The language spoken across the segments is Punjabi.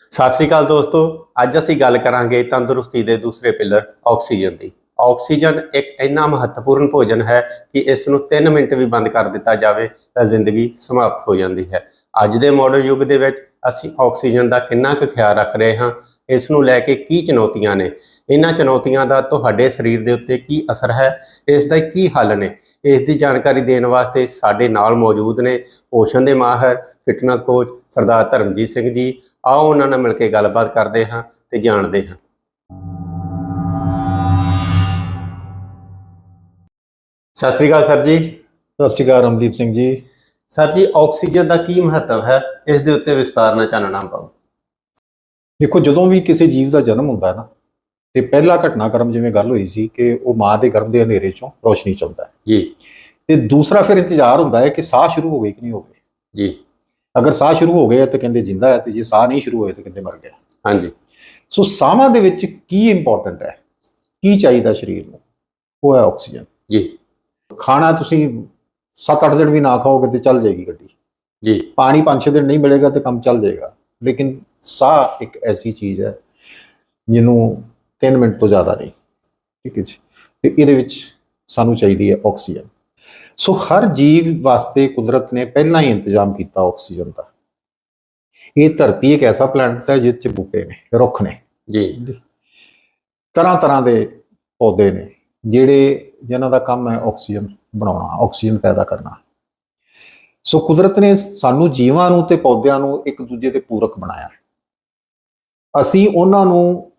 ਸਤਿ ਸ੍ਰੀ ਅਕਾਲ ਦੋਸਤੋ, ਅੱਜ ਅਸੀਂ ਗੱਲ ਕਰਾਂਗੇ ਤੰਦਰੁਸਤੀ ਦੇ ਦੂਸਰੇ ਪਿਲਰ, ਆਕਸੀਜਨ ਦੀ। ਆਕਸੀਜਨ ਇੱਕ ਇੰਨਾ ਮਹੱਤਵਪੂਰਨ ਭੋਜਨ ਹੈ ਕਿ ਇਸ ਨੂੰ 3 ਮਿੰਟ ਵੀ ਬੰਦ ਕਰ ਦਿੱਤਾ ਜਾਵੇ ਤਾਂ ਜ਼ਿੰਦਗੀ ਸਮਾਪਤ ਹੋ ਜਾਂਦੀ ਹੈ। ਅੱਜ ਦੇ ਮਾਡਰਨ ਯੁੱਗ ਦੇ ਵਿੱਚ ਅਸੀਂ ਆਕਸੀਜਨ ਦਾ ਕਿੰਨਾ ਕੁ ਖਿਆਲ ਰੱਖ ਰਹੇ ਹਾਂ, ਇਸ ਨੂੰ ਲੈ ਕੇ ਕੀ ਚੁਣੌਤੀਆਂ ਨੇ? ਇਹਨਾਂ ਚੁਣੌਤੀਆਂ ਦਾ ਤੁਹਾਡੇ ਸਰੀਰ ਦੇ ਉੱਤੇ ਕੀ ਅਸਰ ਹੈ? ਇਸ ਦਾ ਕੀ ਹੱਲ ਨੇ? ਇਸ ਦੀ ਜਾਣਕਾਰੀ ਦੇਣ ਵਾਸਤੇ ਸਾਡੇ ਨਾਲ ਮੌਜੂਦ ਨੇ ਪੋਸ਼ਣ ਦੇ ਮਾਹਰ, ਫਿਟਨੈਸ ਕੋਚ ਸਰਦਾਰ ਧਰਮਜੀਤ ਸਿੰਘ ਜੀ। ਆਓ ਉਹਨਾਂ ਨਾਲ ਮਿਲ ਕੇ ਗੱਲਬਾਤ ਕਰਦੇ ਹਾਂ ਤੇ ਜਾਣਦੇ ਹਾਂ। ਸਤਿ ਸ੍ਰੀ ਅਕਾਲ ਸਰ ਜੀ। ਸਤਿ ਸ਼੍ਰੀ ਅਕਾਲ ਰਮਦੀਪ ਸਿੰਘ ਜੀ। ਸਰ ਜੀ ਆਕਸੀਜਨ ਦਾ ਕੀ ਮਹੱਤਵ ਹੈ? ਇਸ ਦੇ ਉੱਤੇ ਵਿਸਤਾਰ ਨਾਲ ਚਾਨਣਾ ਪਾਓ। ਦੇਖੋ ਜਦੋਂ ਵੀ ਕਿਸੇ ਜੀਵ ਦਾ ਜਨਮ ਹੁੰਦਾ ਹੈ ਨਾ ਤੇ ਪਹਿਲਾ ਘਟਨਾਕ੍ਰਮ ਜਿਵੇਂ ਗੱਲ ਹੋਈ ਸੀ ਕਿ ਉਹ ਮਾਂ ਦੇ ਗਰਭ ਦੇ ਹਨੇਰੇ ਚੋਂ ਰੋਸ਼ਨੀ ਚਾਹੁੰਦਾ ਹੈ। ਜੀ। ਤੇ ਦੂਸਰਾ ਫਿਰ ਇੰਤਜ਼ਾਰ ਹੁੰਦਾ ਹੈ ਕਿ ਸਾਹ ਸ਼ੁਰੂ ਹੋ ਗਏ ਕਿ ਨਹੀਂ ਹੋ ਗਏ ਜੀ। ਅਗਰ ਸਾਹ ਸ਼ੁਰੂ ਹੋ ਗਏ ਤਾਂ ਕਹਿੰਦੇ ਜਿੰਦਾ ਹੈ ਤੇ ਜੇ ਸਾਹ ਨਹੀਂ ਸ਼ੁਰੂ ਹੋਏ ਤਾਂ ਕਹਿੰਦੇ ਮਰ ਗਿਆ। ਹਾਂਜੀ। ਸੋ ਸਾਹਾਂ ਦੇ ਵਿੱਚ ਕੀ ਇੰਪੋਰਟੈਂਟ ਹੈ? ਕੀ ਚਾਹੀਦਾ ਸਰੀਰ ਨੂੰ? ਉਹ ਹੈ ਆਕਸੀਜਨ। ਜੀ। ਖਾਣਾ ਤੁਸੀਂ 7-8 ਦਿਨ ਵੀ ਨਾ ਖਾਓਗੇ ਤੇ ਚੱਲ ਜਾਏਗੀ ਗੱਡੀ। ਜੀ। ਪਾਣੀ 5-6 ਦਿਨ ਨਹੀਂ ਮਿਲੇਗਾ ਤੇ ਕੰਮ ਚੱਲ ਜਾਏਗਾ। ਲੇਕਿਨ ਸਾਹ ਇੱਕ ਐਸੀ ਚੀਜ਼ ਹੈ ਜਿਹਨੂੰ 3 ਮਿੰਟ ਤੋਂ ਜ਼ਿਆਦਾ ਨਹੀਂ। ਠੀਕ ਹੈ ਜੀ। ਤੇ ਇਹਦੇ ਵਿੱਚ ਸਾਨੂੰ ਚਾਹੀਦੀ ਹੈ ਆਕਸੀਜਨ। ਸੋ ਹਰ ਜੀਵ ਵਾਸਤੇ ਕੁਦਰਤ ਨੇ ਪਹਿਲਾਂ ਹੀ ਇੰਤਜ਼ਾਮ ਕੀਤਾ ਆਕਸੀਜਨ ਦਾ। ਇਹ ਧਰਤੀ ਇੱਕ ਐਸਾ ਪਲੈਨਟ ਹੈ ਜਿਸ 'ਚ ਬੂਟੇ ਨੇ ਰੁੱਖ ਨੇ। ਜੀ। ਤਰ੍ਹਾਂ ਤਰ੍ਹਾਂ ਦੇ ਪੌਦੇ ਨੇ ਜਿਹੜੇ ਜਿਨ੍ਹਾਂ ਦਾ ਕੰਮ ਹੈ ਆਕਸੀਜਨ। ਬਣਾਉਣਾ, ਆਕਸੀਜਨ ਪੈਦਾ ਕਰਨਾ। ਸੋ ਕੁਦਰਤ ਨੇ ਸਾਨੂੰ ਜੀਵਾਂ ਨੂੰ ਤੇ ਪੌਦਿਆਂ ਨੂੰ ਇੱਕ ਦੂਜੇ ਦੇ ਪੂਰਕ ਬਣਾਇਆ। ਅਸੀਂ ਉਹਨਾਂ ਨੂੰ,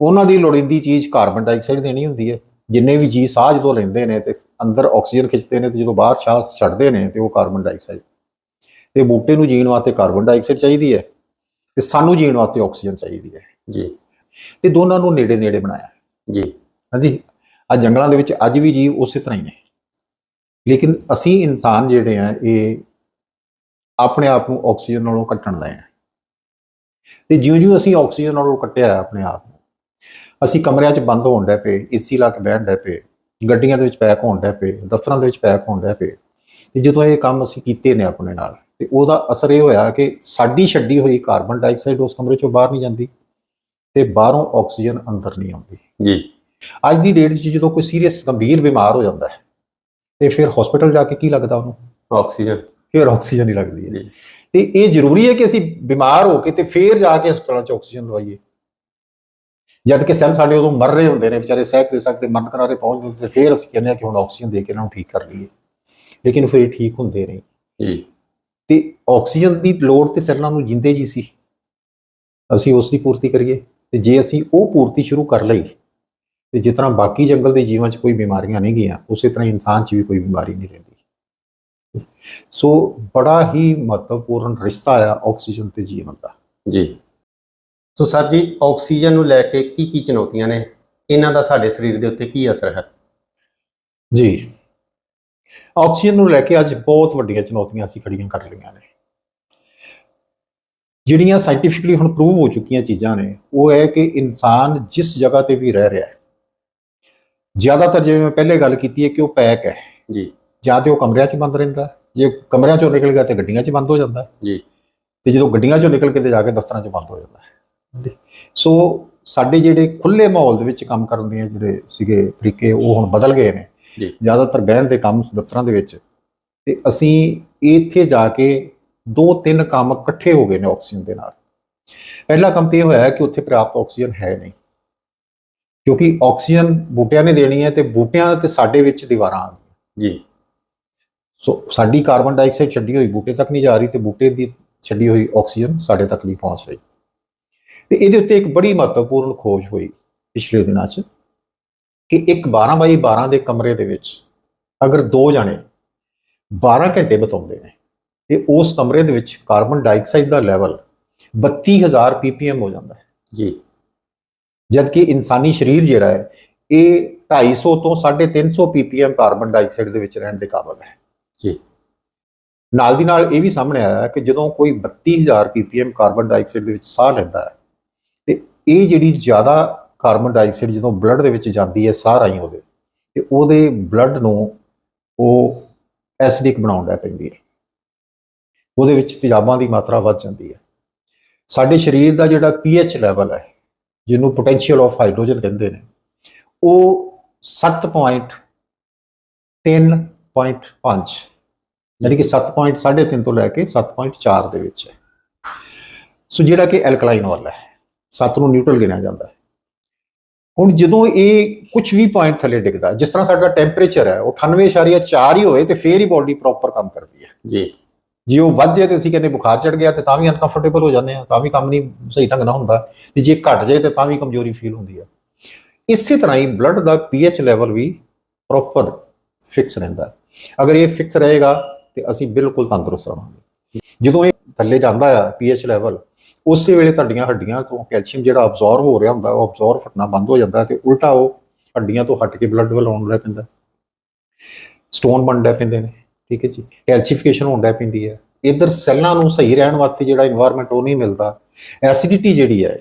ਉਹਨਾਂ ਦੀ ਲੋੜੀਂਦੀ ਚੀਜ਼ ਕਾਰਬਨ ਡਾਈਆਕਸਾਈਡ ਦੇਣੀ ਹੁੰਦੀ ਹੈ। ਜਿੰਨੇ ਵੀ ਜੀ ਸਾਹ ਜਦੋਂ ਲੈਂਦੇ ਨੇ ਤੇ ਅੰਦਰ ਆਕਸੀਜਨ ਖਿੱਚਦੇ ਨੇ ਤੇ ਜਦੋਂ ਬਾਹਰ ਸਾਹ ਛੱਡਦੇ ਨੇ ਤੇ ਉਹ ਕਾਰਬਨ ਡਾਈਆਕਸਾਈਡ। ਤੇ ਬੂਟੇ ਨੂੰ ਜੀਣ ਵਾਸਤੇ ਕਾਰਬਨ ਡਾਈਆਕਸਾਈਡ ਚਾਹੀਦੀ ਹੈ ਤੇ ਸਾਨੂੰ ਜੀਣ ਵਾਸਤੇ ਆਕਸੀਜਨ ਚਾਹੀਦੀ ਹੈ। ਜੀ। ਤੇ ਦੋਨਾਂ ਨੂੰ ਨੇੜੇ ਨੇੜੇ ਬਣਾਇਆ। ਜੀ। ਹਾਂਜੀ? ਆ ਜੰਗਲਾਂ ਦੇ ਵਿੱਚ ਅੱਜ ਵੀ ਜੀਵ ਉਸੇ ਤਰ੍ਹਾਂ ਹੀ ਨੇ। ਲੇਕਿਨ ਅਸੀਂ ਇਨਸਾਨ ਜਿਹੜੇ ਆ, ਇਹ ਆਪਣੇ ਆਪ ਨੂੰ ਆਕਸੀਜਨ ਨਾਲੋਂ ਕੱਟਣ ਲਏ ਆ। ਤੇ ਜਿਉਂ-ਜਿਉਂ ਅਸੀਂ ਆਕਸੀਜਨ ਨਾਲੋਂ ਕੱਟਿਆ ਆਪਣੇ ਆਪ ਨੂੰ, ਅਸੀਂ ਕਮਰਿਆਂ 'ਚ ਬੰਦ ਹੋਣ ਡੈ ਪਏ, ਏਸੀ ਲਾ ਕੇ ਬੈਠ ਡੈ ਪਏ, ਗੱਡੀਆਂ ਦੇ ਵਿੱਚ ਪੈਕ ਹੋਣ ਡੈ ਪਏ, ਦਫ਼ਤਰਾਂ ਦੇ ਵਿੱਚ ਪੈਕ ਹੋਣ ਡੈ ਪਏ, ਤੇ ਜਦੋਂ ਇਹ ਕੰਮ ਅਸੀਂ ਕੀਤੇ ਨੇ ਆਪਣੇ ਨਾਲ, ਤੇ ਉਹਦਾ ਅਸਰ ਇਹ ਹੋਇਆ ਕਿ ਸਾਡੀ ਛੱਡੀ ਹੋਈ ਕਾਰਬਨ ਡਾਈਆਕਸਾਈਡ ਉਸ ਕਮਰੇ 'ਚੋਂ ਬਾਹਰ ਨਹੀਂ ਜਾਂਦੀ ਤੇ ਬਾਹਰੋਂ ਆਕਸੀਜਨ ਅੰਦਰ ਨਹੀਂ ਆਉਂਦੀ। ਜੀ। ਅੱਜ ਦੀ ਡੇਟ 'ਚ ਜਦੋਂ ਕੋਈ ਸੀਰੀਅਸ ਗੰਭੀਰ ਬਿਮਾਰ ਹੋ ਜਾਂਦਾ ਹੈ ਤੇ ਫਿਰ ਹਸਪੀਟਲ ਜਾ ਕੇ ਕੀ ਲੱਗਦਾ ਉਹਨੂੰ? ਆਕਸੀਜਨ। ਫਿਰ ਆਕਸੀਜਨ ਹੀ ਲੱਗਦੀ ਹੈ। ਜੀ। ਤੇ ਇਹ ਜ਼ਰੂਰੀ ਹੈ ਕਿ ਅਸੀਂ ਬਿਮਾਰ ਹੋ ਕੇ ਤੇ ਫਿਰ ਜਾ ਕੇ ਹਸਪਤਾਲਾਂ 'ਚ ਆਕਸੀਜਨ ਲਵਾਈਏ ਜਦ ਕਿ ਸੈੱਲ ਸਾਡੇ ਉਦੋਂ ਮਰ ਰਹੇ ਹੁੰਦੇ ਨੇ ਵਿਚਾਰੇ ਸਹਿਕ ਦੇ ਸਕਦੇ ਮਰਨ ਕਰਾਰੇ ਪਹੁੰਚ ਜਾਂਦੇ ਤੇ ਫਿਰ ਅਸੀਂ ਕਹਿੰਦੇ ਹਾਂ ਕਿ ਹੁਣ ਆਕਸੀਜਨ ਦੇ ਕੇ ਇਹਨਾਂ ਨੂੰ ਠੀਕ ਕਰ ਲਈਏ। ਲੇਕਿਨ ਫਿਰ ਇਹ ਠੀਕ ਹੁੰਦੇ ਨਹੀਂ ਜੀ। ਤੇ ਆਕਸੀਜਨ ਦੀ ਲੋੜ ਤੇ ਸੈੱਲਾਂ ਨੂੰ ਜਿੰਦੇ ਜੀ ਸੀ। ਅਸੀਂ ਉਸ ਦੀ ਪੂਰਤੀ ਕਰੀਏ ਤੇ ਜੇ ਅਸੀਂ ਉਹ ਪੂਰਤੀ ਸ਼ੁਰੂ ਕਰ ਲਈ ਤੇ ਜਿਸ ਤਰ੍ਹਾਂ ਬਾਕੀ ਜੰਗਲ ਦੇ ਜੀਵਾਂ 'ਚ ਕੋਈ ਬਿਮਾਰੀਆਂ ਨਹੀਂ ਗਈਆਂ ਉਸੇ ਤਰ੍ਹਾਂ ਇਨਸਾਨ 'ਚ ਵੀ ਕੋਈ ਬਿਮਾਰੀ ਨਹੀਂ ਰਹਿੰਦੀ। ਸੋ ਬੜਾ ਹੀ ਮਹੱਤਵਪੂਰਨ ਰਿਸ਼ਤਾ ਆ ਆਕਸੀਜਨ ਤੇ ਜੀਵਨ ਦਾ। ਜੀ। ਸੋ ਸਰ ਜੀ ਆਕਸੀਜਨ ਨੂੰ ਲੈ ਕੇ ਕੀ ਕੀ ਚੁਣੌਤੀਆਂ ਨੇ? ਇਹਨਾਂ ਦਾ ਸਾਡੇ ਸਰੀਰ ਦੇ ਉੱਤੇ ਕੀ ਅਸਰ ਹੈ? ਜੀ। ਆਕਸੀਜਨ ਨੂੰ ਲੈ ਕੇ ਅੱਜ ਬਹੁਤ ਵੱਡੀਆਂ ਚੁਣੌਤੀਆਂ ਅਸੀਂ ਖੜੀਆਂ ਕਰ ਲਈਆਂ ਨੇ। ਜਿਹੜੀਆਂ ਸਾਇੰਟੀਫਿਕਲੀ ਹੁਣ ਪ੍ਰੂਵ ਹੋ ਚੁੱਕੀਆਂ ਚੀਜ਼ਾਂ ਨੇ ਉਹ ਹੈ ਕਿ ਇਨਸਾਨ ਜਿਸ ਜਗ੍ਹਾ ਤੇ ਵੀ ਰਹਿ ਰਿਹਾ ਹੈ ਜ਼ਿਆਦਾਤਰ ਜਿਵੇਂ ਮੈਂ ਪਹਿਲੇ ਗੱਲ ਕੀਤੀ ਹੈ ਕਿ ਉਹ ਪੈਕ ਹੈ। ਜੀ। ਜਾਂ ਤੇ ਉਹ ਕਮਰਿਆਂ 'ਚ ਬੰਦ ਰਹਿੰਦਾ ਜੇ ਕਮਰਿਆਂ 'ਚੋਂ ਨਿਕਲ ਗਿਆ ਤੇ ਗੱਡੀਆਂ 'ਚ ਬੰਦ ਹੋ ਜਾਂਦਾ। ਜੀ। ਤੇ ਜਦੋਂ ਗੱਡੀਆਂ 'ਚੋਂ ਨਿਕਲ ਕੇ ਤੇ ਜਾ ਕੇ ਦਫ਼ਤਰਾਂ 'ਚ ਬੰਦ ਹੋ ਜਾਂਦਾ ਹੈ। ਸੋ ਸਾਡੇ ਜਿਹੜੇ ਖੁੱਲੇ ਮਾਹੌਲ ਦੇ ਵਿੱਚ ਕੰਮ ਕਰਨ ਦੇ ਜਿਹੜੇ ਸੀਗੇ ਤਰੀਕੇ ਉਹ ਹੁਣ ਬਦਲ ਗਏ ਨੇ। ਜੀ। ਜ਼ਿਆਦਾਤਰ ਬਹਿਣ ਦੇ ਕੰਮ ਦਫ਼ਤਰਾਂ ਦੇ ਵਿੱਚ। ਤੇ ਅਸੀਂ ਇੱਥੇ ਜਾ ਕੇ ਦੋ ਤਿੰਨ ਕੰਮ ਇਕੱਠੇ ਹੋ ਗਏ ਨੇ ਆਕਸੀਜਨ ਦੇ ਨਾਲ। ਪਹਿਲਾ ਕੰਮ ਤੇ ਇਹ ਹੋਇਆ ਕਿ ਉੱਥੇ ਪ੍ਰਾਪਤ ਆਕਸੀਜਨ ਹੈ ਨਹੀਂ। ਕਿਉਂਕਿ ਆਕਸੀਜਨ ਬੂਟਿਆਂ ਨੇ ਦੇਣੀ ਹੈ ਤੇ ਬੂਟਿਆਂ ਤੇ ਸਾਡੇ ਵਿੱਚ ਦੀਵਾਰਾਂ ਆ ਗਈਆਂ। ਜੀ। ਸੋ ਸਾਡੀ ਕਾਰਬਨ ਡਾਈਆਕਸਾਈਡ ਛੱਡੀ ਹੋਈ ਬੂਟੇ ਤੱਕ ਨਹੀਂ ਜਾ ਰਹੀ ਤੇ ਬੂਟੇ ਦੀ ਛੱਡੀ ਹੋਈ ਆਕਸੀਜਨ ਸਾਡੇ ਤੱਕ ਨਹੀਂ ਪਹੁੰਚ ਰਹੀ। ਤੇ ਇਹਦੇ ਉੱਤੇ ਇੱਕ ਬੜੀ ਮਹੱਤਵਪੂਰਨ ਖੋਜ ਹੋਈ ਪਿਛਲੇ ਦਿਨਾਂ 'ਚ ਕਿ ਇੱਕ 12 ਬਾਈ 12 ਦੇ ਕਮਰੇ ਦੇ ਵਿੱਚ ਅਗਰ ਦੋ ਜਾਣੇ 12 ਘੰਟੇ ਬਿਤਾਉਂਦੇ ਨੇ ਤੇ ਉਸ ਕਮਰੇ ਦੇ ਵਿੱਚ ਕਾਰਬਨ ਡਾਈਆਕਸਾਈਡ ਦਾ ਲੈਵਲ 32000 ppm ਹੋ ਜਾਂਦਾ ਹੈ। ਜੀ। ਜਦ ਕਿ ਇਨਸਾਨੀ ਸਰੀਰ ਜਿਹੜਾ ਹੈ ਇਹ 250 ਤੋਂ 350 ppm ਕਾਰਬਨ ਡਾਈਆਕਸਾਈਡ ਦੇ ਵਿੱਚ ਰਹਿਣ ਦੇ ਕਾਬਿਲ ਹੈ। ਜੀ। ਨਾਲ ਦੀ ਨਾਲ ਇਹ ਵੀ ਸਾਹਮਣੇ ਆਇਆ ਕਿ ਜਦੋਂ ਕੋਈ 32000 ppm ਕਾਰਬਨ ਡਾਈਆਕਸਾਈਡ ਦੇ ਵਿੱਚ ਸਾਹ ਲੈਂਦਾ ਹੈ ਤੇ ਇਹ ਜਿਹੜੀ ਜ਼ਿਆਦਾ ਕਾਰਬਨ ਡਾਈਆਕਸਾਈਡ ਜਦੋਂ ਬਲੱਡ ਦੇ ਵਿੱਚ ਜਾਂਦੀ ਹੈ ਸਾਹ ਰਾਹੀਂ ਉਹਦੇ ਤੇ ਉਹਦੇ ਬਲੱਡ ਨੂੰ ਉਹ ਐਸਿਡਿਕ ਬਣਾਉਣ ਲੱਗ ਪੈਂਦੀ ਹੈ। ਉਹਦੇ ਵਿੱਚ ਤੇਜ਼ਾਬਾਂ ਦੀ ਮਾਤਰਾ ਵੱਧ ਜਾਂਦੀ ਹੈ। ਸਾਡੇ ਸਰੀਰ ਦਾ ਜਿਹੜਾ ਪੀਐਚ ਲੈਵਲ ਹੈ ਜਿਹਨੂੰ ਪੋਟੈਂਸ਼ੀਅਲ ਆਫ ਹਾਈਡਰੋਜਨ ਕਹਿੰਦੇ ਨੇ, ਉਹ 7.3.5 ਯਾਨੀ ਕਿ 7.3 ਤੋਂ ਲੈ ਕੇ 7.4 ਦੇ ਵਿੱਚ ਹੈ। ਸੋ ਜਿਹੜਾ ਕਿ ਐਲਕਲਾਈਨ ਵਾਲਾ ਹੈ 7 ਨੂੰ ਨਿਊਟਰਲ ਗਿਣਿਆ ਜਾਂਦਾ ਹੈ। ਹੁਣ ਜਦੋਂ ਇਹ ਕੁਝ ਵੀ ਪੁਆਇੰਟ ਥੱਲੇ ਡਿੱਗਦਾ, ਜਿਸ ਤਰ੍ਹਾਂ ਸਾਡਾ ਟੈਂਪਰੇਚਰ ਹੈ, ਉਹ 98.4 ਹੀ ਹੋਵੇ ਤੇ ਫੇਰ ਹੀ ਬਾਡੀ ਪ੍ਰੋਪਰ ਕੰਮ ਕਰਦੀ ਹੈ। ਜੀ। ਜੇ ਉਹ ਵੱਧ ਜਾਏ ਤੇ ਅਸੀਂ ਕਹਿੰਦੇ ਬੁਖਾਰ ਚੜ ਗਿਆ ਤੇ ਤਾਂ ਵੀ ਅਨਕੰਫਰਟੇਬਲ ਹੋ ਜਾਂਦੇ ਆ ਤਾਂ ਵੀ ਕੰਮ ਨਹੀਂ ਸਹੀ ਢੰਗ ਨਾਲ ਹੁੰਦਾ। ਤੇ ਜੇ ਘਟ ਜਾਏ ਤੇ ਤਾਂ ਵੀ ਕਮਜ਼ੋਰੀ ਫੀਲ ਹੁੰਦੀ ਆ। ਇਸੇ ਤਰ੍ਹਾਂ ਹੀ ਬਲੱਡ ਦਾ ਪੀਐਚ ਲੈਵਲ ਵੀ ਪ੍ਰੋਪਰ ਫਿਕਸ ਰਹਿੰਦਾ ਅਗਰ ਇਹ ਫਿਕਸ ਰਹੇਗਾ ਤੇ ਅਸੀਂ ਬਿਲਕੁਲ ਤੰਦਰੁਸਤ ਰਹਾਂਗੇ। ਜਦੋਂ ਇਹ ਥੱਲੇ ਜਾਂਦਾ ਆ ਪੀਐਚ ਲੈਵਲ ਉਸੇ ਵੇਲੇ ਤੁਹਾਡੀਆਂ ਹੱਡੀਆਂ ਤੋਂ ਕੈਲਸ਼ੀਅਮ ਜਿਹੜਾ ਅਬਜ਼ੌਰਬ ਹੋ ਰਿਹਾ ਹੁੰਦਾ, ਉਹ ਅਬਜ਼ੌਰਬ ਫਟਣਾ ਬੰਦ ਹੋ ਜਾਂਦਾ ਤੇ ਉਲਟਾ ਉਹ ਹੱਡੀਆਂ ਤੋਂ ਹਟ ਕੇ ਬਲੱਡ ਵੱਲ ਆਉਣ ਲੱਗ ਪੈਂਦਾ ਸਟੋਨ ਬਣਦਾ ਪੈਂਦੇ ਨੇ। ਠੀਕ ਹੈ ਜੀ? ਕੈਲਸੀਫਿਕੇਸ਼ਨ ਹੁੰਦਾ ਪੈਂਦੀ ਹੈ। ਇਧਰ ਸੈੱਲਾਂ ਨੂੰ ਸਹੀ ਰਹਿਣ ਵਾਸਤੇ ਜਿਹੜਾ এনवायरमेंट ਉਹ ਨਹੀਂ ਮਿਲਦਾ। ਐਸਿਡਿਟੀ ਜਿਹੜੀ ਹੈ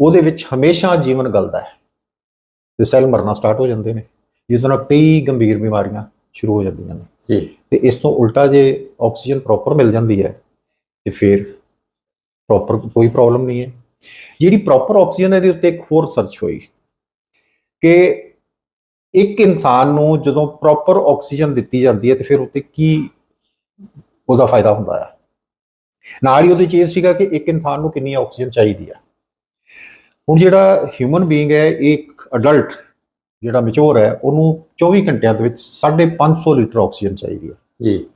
ਉਹਦੇ ਵਿੱਚ ਹਮੇਸ਼ਾ ਜੀਵਨ ਗਲਦਾ ਹੈ। ਤੇ ਸੈੱਲ ਮਰਨਾ ਸਟਾਰਟ ਹੋ ਜਾਂਦੇ ਨੇ। ਜਿਸ ਨਾਲ ਕਈ ਗੰਭੀਰ ਬਿਮਾਰੀਆਂ ਸ਼ੁਰੂ ਹੋ ਜਾਂਦੀਆਂ ਨੇ। ਜੀ। ਤੇ ਇਸ ਤੋਂ ਉਲਟਾ ਜੇ ਆਕਸੀਜਨ ਪ੍ਰੋਪਰ ਮਿਲ ਜਾਂਦੀ ਹੈ ਤੇ ਫਿਰ ਪ੍ਰੋਪਰ ਕੋਈ ਪ੍ਰੋਬਲਮ ਨਹੀਂ ਹੈ। ਜਿਹੜੀ ਪ੍ਰੋਪਰ ਆਕਸੀਜਨ ਹੈ ਦੇ ਉੱਤੇ ਇੱਕ ਹੋਰ ਸਰਚ ਹੋਈ ਕਿ ਇੱਕ ਇਨਸਾਨ ਨੂੰ ਜਦੋਂ ਪ੍ਰੋਪਰ ਆਕਸੀਜਨ ਦਿੱਤੀ ਜਾਂਦੀ ਹੈ ਤੇ ਫਿਰ ਉੱਤੇ ਕੀ ਉਹਦਾ ਫਾਇਦਾ ਹੁੰਦਾ ਹੈ ਨਾਲ ਹੀ ਉਹਦੇ ਚੀਜ਼ ਸੀਗਾ ਕਿ ਇੱਕ ਇਨਸਾਨ ਨੂੰ ਕਿੰਨੀ ਆਕਸੀਜਨ ਚਾਹੀਦੀ ਹੈ ਹੁਣ ਜਿਹੜਾ ਹਿਊਮਨ ਬੀਇੰਗ ਹੈ ਇੱਕ ਅਡਲਟ ਜਿਹੜਾ ਮੈਚੁਰ ਹੈ ਉਹਨੂੰ 24 ਘੰਟਿਆਂ ਦੇ ਵਿੱਚ 550 ਲੀਟਰ ਆਕਸੀਜਨ ਚਾਹੀਦੀ ਹੈ ਜੀ।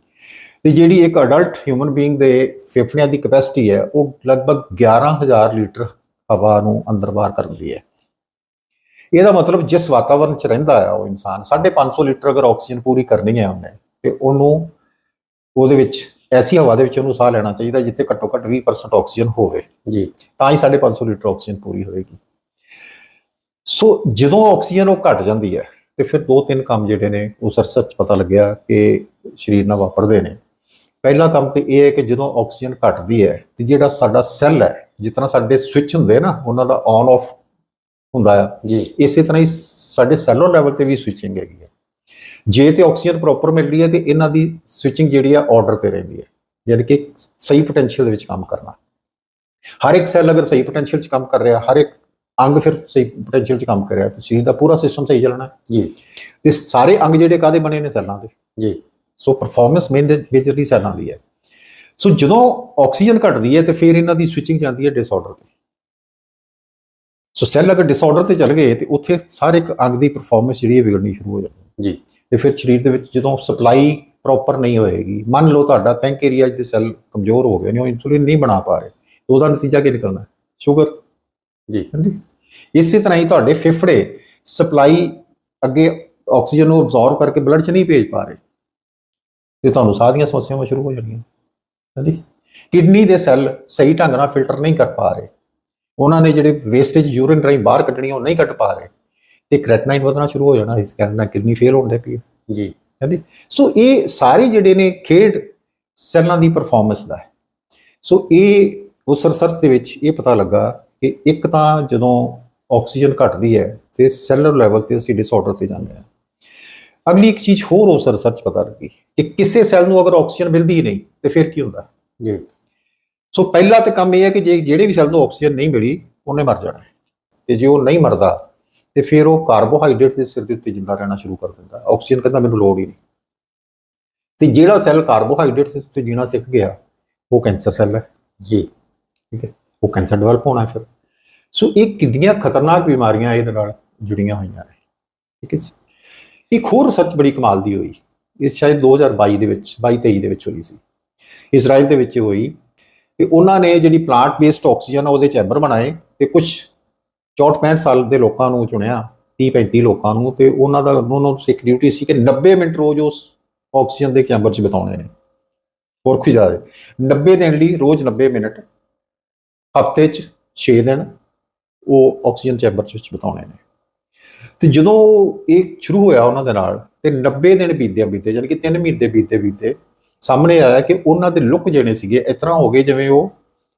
ਤੇ ਜਿਹੜੀ ਇੱਕ ਅਡਲਟ ਹਿਊਮਨ ਬੀਇੰਗ ਦੇ ਫੇਫੜਿਆਂ ਦੀ ਕੈਪੈਸਿਟੀ ਹੈ ਉਹ ਲਗਭਗ 11000 ਲੀਟਰ ਹਵਾ ਨੂੰ ਅੰਦਰ ਬਾਹਰ ਕਰਦੀ ਹੈ। ਇਹਦਾ ਮਤਲਬ ਜਿਸ ਵਾਤਾਵਰਣ 'ਚ ਰਹਿੰਦਾ ਹੈ ਉਹ ਇਨਸਾਨ 550 ਲੀਟਰ ਅਗਰ ਆਕਸੀਜਨ ਪੂਰੀ ਕਰਨੀ ਹੈ ਉਹਨੇ ਤੇ ਉਹਨੂੰ ਉਹਦੇ ਵਿੱਚ ਐਸੀ ਹਵਾ ਦੇ ਵਿੱਚ ਉਹਨੂੰ ਸਾਹ ਲੈਣਾ ਚਾਹੀਦਾ ਜਿੱਥੇ ਘੱਟੋ ਘੱਟ 20% ਆਕਸੀਜਨ ਹੋਵੇ। ਜੀ। ਤਾਂ ਹੀ 550 ਲੀਟਰ ਆਕਸੀਜਨ ਪੂਰੀ ਹੋਏਗੀ ਸੋ ਜਦੋਂ ਆਕਸੀਜਨ ਉਹ ਘਟ ਜਾਂਦੀ ਹੈ ਤੇ ਫਿਰ ਦੋ ਤਿੰਨ ਕੰਮ ਜਿਹੜੇ ਨੇ ਉਸ ਰਿਸਰਚ 'ਚ ਪਤਾ ਲੱਗਿਆ ਕਿ ਸਰੀਰ ਨਾਲ ਵਾਪਰਦੇ ਨੇ। ਪਹਿਲਾ ਕੰਮ ਤੇ ਇਹ ਹੈ ਕਿ ਜਦੋਂ ਆਕਸੀਜਨ ਘਟਦੀ ਹੈ ਤੇ ਜਿਹੜਾ ਸਾਡਾ ਸੈੱਲ ਹੈ ਤਰ੍ਹਾਂ ਸਾਡੇ ਸਵਿਚ ਹੁੰਦੇ ਨਾ ਉਹਨਾਂ ਦਾ ਔਨ ਆਫ ਹੁੰਦਾ ਆ। ਜੀ। ਇਸੇ ਤਰ੍ਹਾਂ ਹੀ ਸਾਡੇ ਸੈਲੂਲਰ ਲੈਵਲ ਤੇ ਵੀ ਸਵਿਚਿੰਗ ਹੈਗੀ ਹੈ ਜੇ ਤੇ ਆਕਸੀਜਨ ਪ੍ਰੋਪਰ ਮਿਲ ਰਹੀ ਹੈ ਤੇ ਇਹਨਾਂ ਦੀ ਸਵਿਚਿੰਗ ਜਿਹੜੀ ਆ ਆਰਡਰ ਤੇ ਰਹਿੰਦੀ ਹੈ ਯਾਨੀ ਕਿ ਸਹੀ ਪੋਟੈਂਸ਼ੀਅਲ ਦੇ ਵਿੱਚ ਕੰਮ ਕਰਨਾ। ਹਰ ਇੱਕ ਸੈੱਲ ਅਗਰ ਸਹੀ ਪੋਟੈਂਸ਼ੀਅਲ 'ਚ ਕੰਮ ਕਰ ਰਿਹਾ ਹਰ ਇੱਕ ਅੰਗ ਫਿਰ ਸਹੀ ਪੋਟੈਂਸ਼ੀਅਲ 'ਚ ਕੰਮ ਕਰ ਰਿਹਾ ਤੇ ਸਰੀਰ ਦਾ ਪੂਰਾ ਸਿਸਟਮ ਸਹੀ ਚੱਲਣਾ। ਜੀ। ਤੇ ਸਾਰੇ ਅੰਗ ਜਿਹੜੇ ਕਾਦੇ ਬਣੇ ਨੇ ਸੈੱਲਾਂ ਦੇ। ਜੀ। ਸੋ ਪਰਫਾਰਮੈਂਸ ਮੇਜਰਲੀ ਸੈੱਲਾਂ ਦੀ ਹੈ ਸੋ ਜਦੋਂ ਆਕਸੀਜਨ ਘਟਦੀ ਹੈ ਤੇ ਫਿਰ ਇਹਨਾਂ ਦੀ ਸਵਿਚਿੰਗ ਜਾਂਦੀ ਹੈ ਡਿਸਆਰਡਰ ਤੇ। ਸੋ ਸੈੱਲ ਅਗਰ ਡਿਸਆਰਡਰ ਤੇ ਚੱਲ ਗਏ ਤੇ ਉੱਥੇ ਸਾਰੇ ਇੱਕ ਅੰਗ ਦੀ ਪਰਫਾਰਮੈਂਸ ਜਿਹੜੀ ਹੈ ਵਿਗੜਨੀ ਸ਼ੁਰੂ ਹੋ ਜਾਂਦੀ ਹੈ। ਜੀ। ਤੇ ਫਿਰ ਸਰੀਰ ਦੇ ਵਿੱਚ ਜਦੋਂ ਸਪਲਾਈ ਪ੍ਰੋਪਰ ਨਹੀਂ ਹੋਏਗੀ ਮੰਨ ਲਓ ਤੁਹਾਡਾ ਪੈਂਕਰੀਆਜ ਦੇ ਸੈੱਲ ਕਮਜ਼ੋਰ ਹੋ ਗਏ ਨੇ ਉਹ ਇਨਸੂਲਿਨ ਨਹੀਂ ਬਣਾ ਪਾ ਰਹੇ ਤੇ ਉਹਦਾ ਨਤੀਜਾ ਕੀ ਨਿਕਲਣਾ? ਸ਼ੂਗਰ ਜੀ। ਹਾਂਜੀ। ਇਸੇ ਤਰ੍ਹਾਂ ਹੀ ਤੁਹਾਡੇ ਫੇਫੜੇ ਸਪਲਾਈ ਅੱਗੇ ਆਕਸੀਜਨ ਨੂੰ ਅਬਜ਼ੌਰਬ ਕਰਕੇ ਬਲੱਡ 'ਚ ਨਹੀਂ ਭੇਜ ਪਾ ਰਹੇ। ਤੇ ਤੁਹਾਨੂੰ ਸਾਹ ਦੀਆਂ ਸਮੱਸਿਆਵਾਂ ਸ਼ੁਰੂ ਹੋ ਜਾਣਗੀਆਂ ਹਾਂਜੀ। ਕਿਡਨੀ ਦੇ ਸੈੱਲ ਸਹੀ ਢੰਗ ਨਾਲ ਫਿਲਟਰ ਨਹੀਂ ਕਰ ਪਾ ਰਹੇ। ਉਹਨਾਂ ਨੇ ਜਿਹੜੇ ਵੇਸਟੇਜ ਯੂਰਿਨ ਰਾਹੀਂ ਬਾਹਰ ਕੱਢਣੀ ਉਹ ਨਹੀਂ ਕੱਢ ਪਾ ਰਹੇ। ਤੇ ਕ੍ਰੈਟਨਾਈਨ ਵਧਣਾ ਸ਼ੁਰੂ ਹੋ ਜਾਣਾ ਇਸ ਕਾਰਨ ਨਾਲ ਕਿਡਨੀ ਫੇਲ ਹੋਣ ਦੇ ਪਈ ਹੈ। ਜੀ। ਹਾਂਜੀ। ਸੋ ਇਹ ਸਾਰੇ ਜਿਹੜੇ ਨੇ ਖੇਡ ਸੈੱਲਾਂ ਦੀ ਪਰਫਾਰਮੈਂਸ ਦਾ ਹੈ। ਸੋ ਇਹ ਉਸ ਰਿਸਰਚ ਦੇ ਵਿੱਚ ਇਹ ਪਤਾ ਲੱਗਾ ਕਿ ਇੱਕ ਤਾਂ ਜਦੋਂ ਆਕਸੀਜਨ ਘਟਦੀ ਹੈ ਤੇ ਸੈਲੂਲਰ ਲੈਵਲ ਤੇ ਅਸੀਂ ਡਿਸਆਰਡਰ ਤੇ ਜਾਂਦੇ ਹਾਂ। ਅਗਲੀ ਇੱਕ ਚੀਜ਼ ਹੋਰ ਉਸ ਰਿਸਰਚ ਪਤਾ ਲੱਗੀ ਕਿ ਕਿਸੇ ਸੈੱਲ ਨੂੰ ਅਗਰ ਆਕਸੀਜਨ ਮਿਲਦੀ ਹੀ ਨਹੀਂ ਤੇ ਫਿਰ ਕੀ ਹੁੰਦਾ? ਜੀ। ਸੋ ਪਹਿਲਾ ਤੇ ਕੰਮ ਇਹ ਹੈ ਕਿ ਜੇ ਜਿਹੜੇ ਵੀ ਸੈੱਲ ਨੂੰ ਆਕਸੀਜਨ ਨਹੀਂ ਮਿਲੀ, ਉਹਨੇ ਮਰ ਜਾਣਾ ਹੈ। ਤੇ ਜੇ ਉਹ ਨਹੀਂ ਮਰਦਾ, ਤੇ ਫਿਰ ਉਹ ਕਾਰਬੋਹਾਈਡਰੇਟ ਦੇ ਸਿਰ ਦੇ ਉੱਤੇ ਜਿੰਦਾ ਰਹਿਣਾ ਸ਼ੁਰੂ ਕਰ ਦਿੰਦਾ ਆਕਸੀਜਨ ਕਹਿੰਦਾ ਮੈਨੂੰ ਲੋੜ ਹੀ ਨਹੀਂ। ਤੇ ਜਿਹੜਾ ਸੈੱਲ ਕਾਰਬੋਹਾਈਡਰੇਟ ਦੇ ਉੱਤੇ ਜੀਣਾ ਸਿੱਖ ਗਿਆ, ਉਹ ਕੈਂਸਰ ਸੈੱਲ ਹੈ। ਜੀ ਠੀਕ ਹੈ। ਉਹ ਕੈਂਸਰ ਡਿਵੈਲਪ ਹੋਣਾ ਫਿਰ। ਸੋ ਇਹ ਕਿੰਨੀਆਂ ਖਤਰਨਾਕ ਬਿਮਾਰੀਆਂ ਇਹਦੇ ਨਾਲ ਜੁੜੀਆਂ ਹੋਈਆਂ ਨੇ। ਠੀਕ ਹੈ ਜੀ। ਇੱਕ ਹੋਰ ਰਿਸਰਚ ਬੜੀ ਕਮਾਲ ਦੀ ਹੋਈ। ਇਹ ਸ਼ਾਇਦ 2022 ਦੇ ਵਿੱਚ 22 23 ਦੇ ਵਿੱਚ ਹੋਈ ਸੀ। ਇਸਰਾਈਲ ਦੇ ਵਿੱਚ ਹੋਈ। ਤੇ ਉਹਨਾਂ ਨੇ ਜਿਹੜੀ ਪਲਾਂਟ ਬੇਸਡ ਆਕਸੀਜਨ ਉਹਦੇ ਚੈਂਬਰ ਬਣਾਏ ਤੇ ਕੁਝ 64 65 ਸਾਲ ਦੇ ਲੋਕਾਂ ਨੂੰ ਚੁਣਿਆ 30 35 ਲੋਕਾਂ ਨੂੰ ਤੇ ਉਹਨਾਂ ਦਾ ਉਹਨਾਂ ਨੂੰ ਸਿੱਖ ਡਿਊਟੀ ਸੀ ਕਿ 90 ਮਿੰਟ ਰੋਜ਼ ਉਸ ਆਕਸੀਜਨ ਦੇ ਚੈਂਬਰ 'ਚ ਬਿਤਾਉਣੇ ਨੇ। ਹੋਰ ਕੁਝ ਜ਼ਿਆਦਾ 90 ਦਿਨ ਲਈ ਰੋਜ਼ 90 ਮਿੰਟ, ਹਫ਼ਤੇ 'ਚ 6 ਦਿਨ ਉਹ ਆਕਸੀਜਨ ਚੈਂਬਰ 'ਚ ਬਿਤਾਉਣੇ ਨੇ। ਤੇ ਜਦੋਂ ਇਹ ਸ਼ੁਰੂ ਹੋਇਆ ਉਹਨਾਂ ਦੇ ਨਾਲ ਤੇ 90 ਦਿਨ ਬੀਤਦੇ ਬੀਤੇ ਯਾਨੀ ਕਿ 3 ਮਹੀਨੇ ਬੀਤੇ ਬੀਤੇ ਸਾਹਮਣੇ ਆਇਆ ਕਿ ਉਹਨਾਂ ਦੇ ਲੁੱਕ ਜਿਹੜੇ ਸੀਗੇ ਇਸ ਤਰ੍ਹਾਂ ਹੋ ਗਏ ਜਿਵੇਂ ਉਹ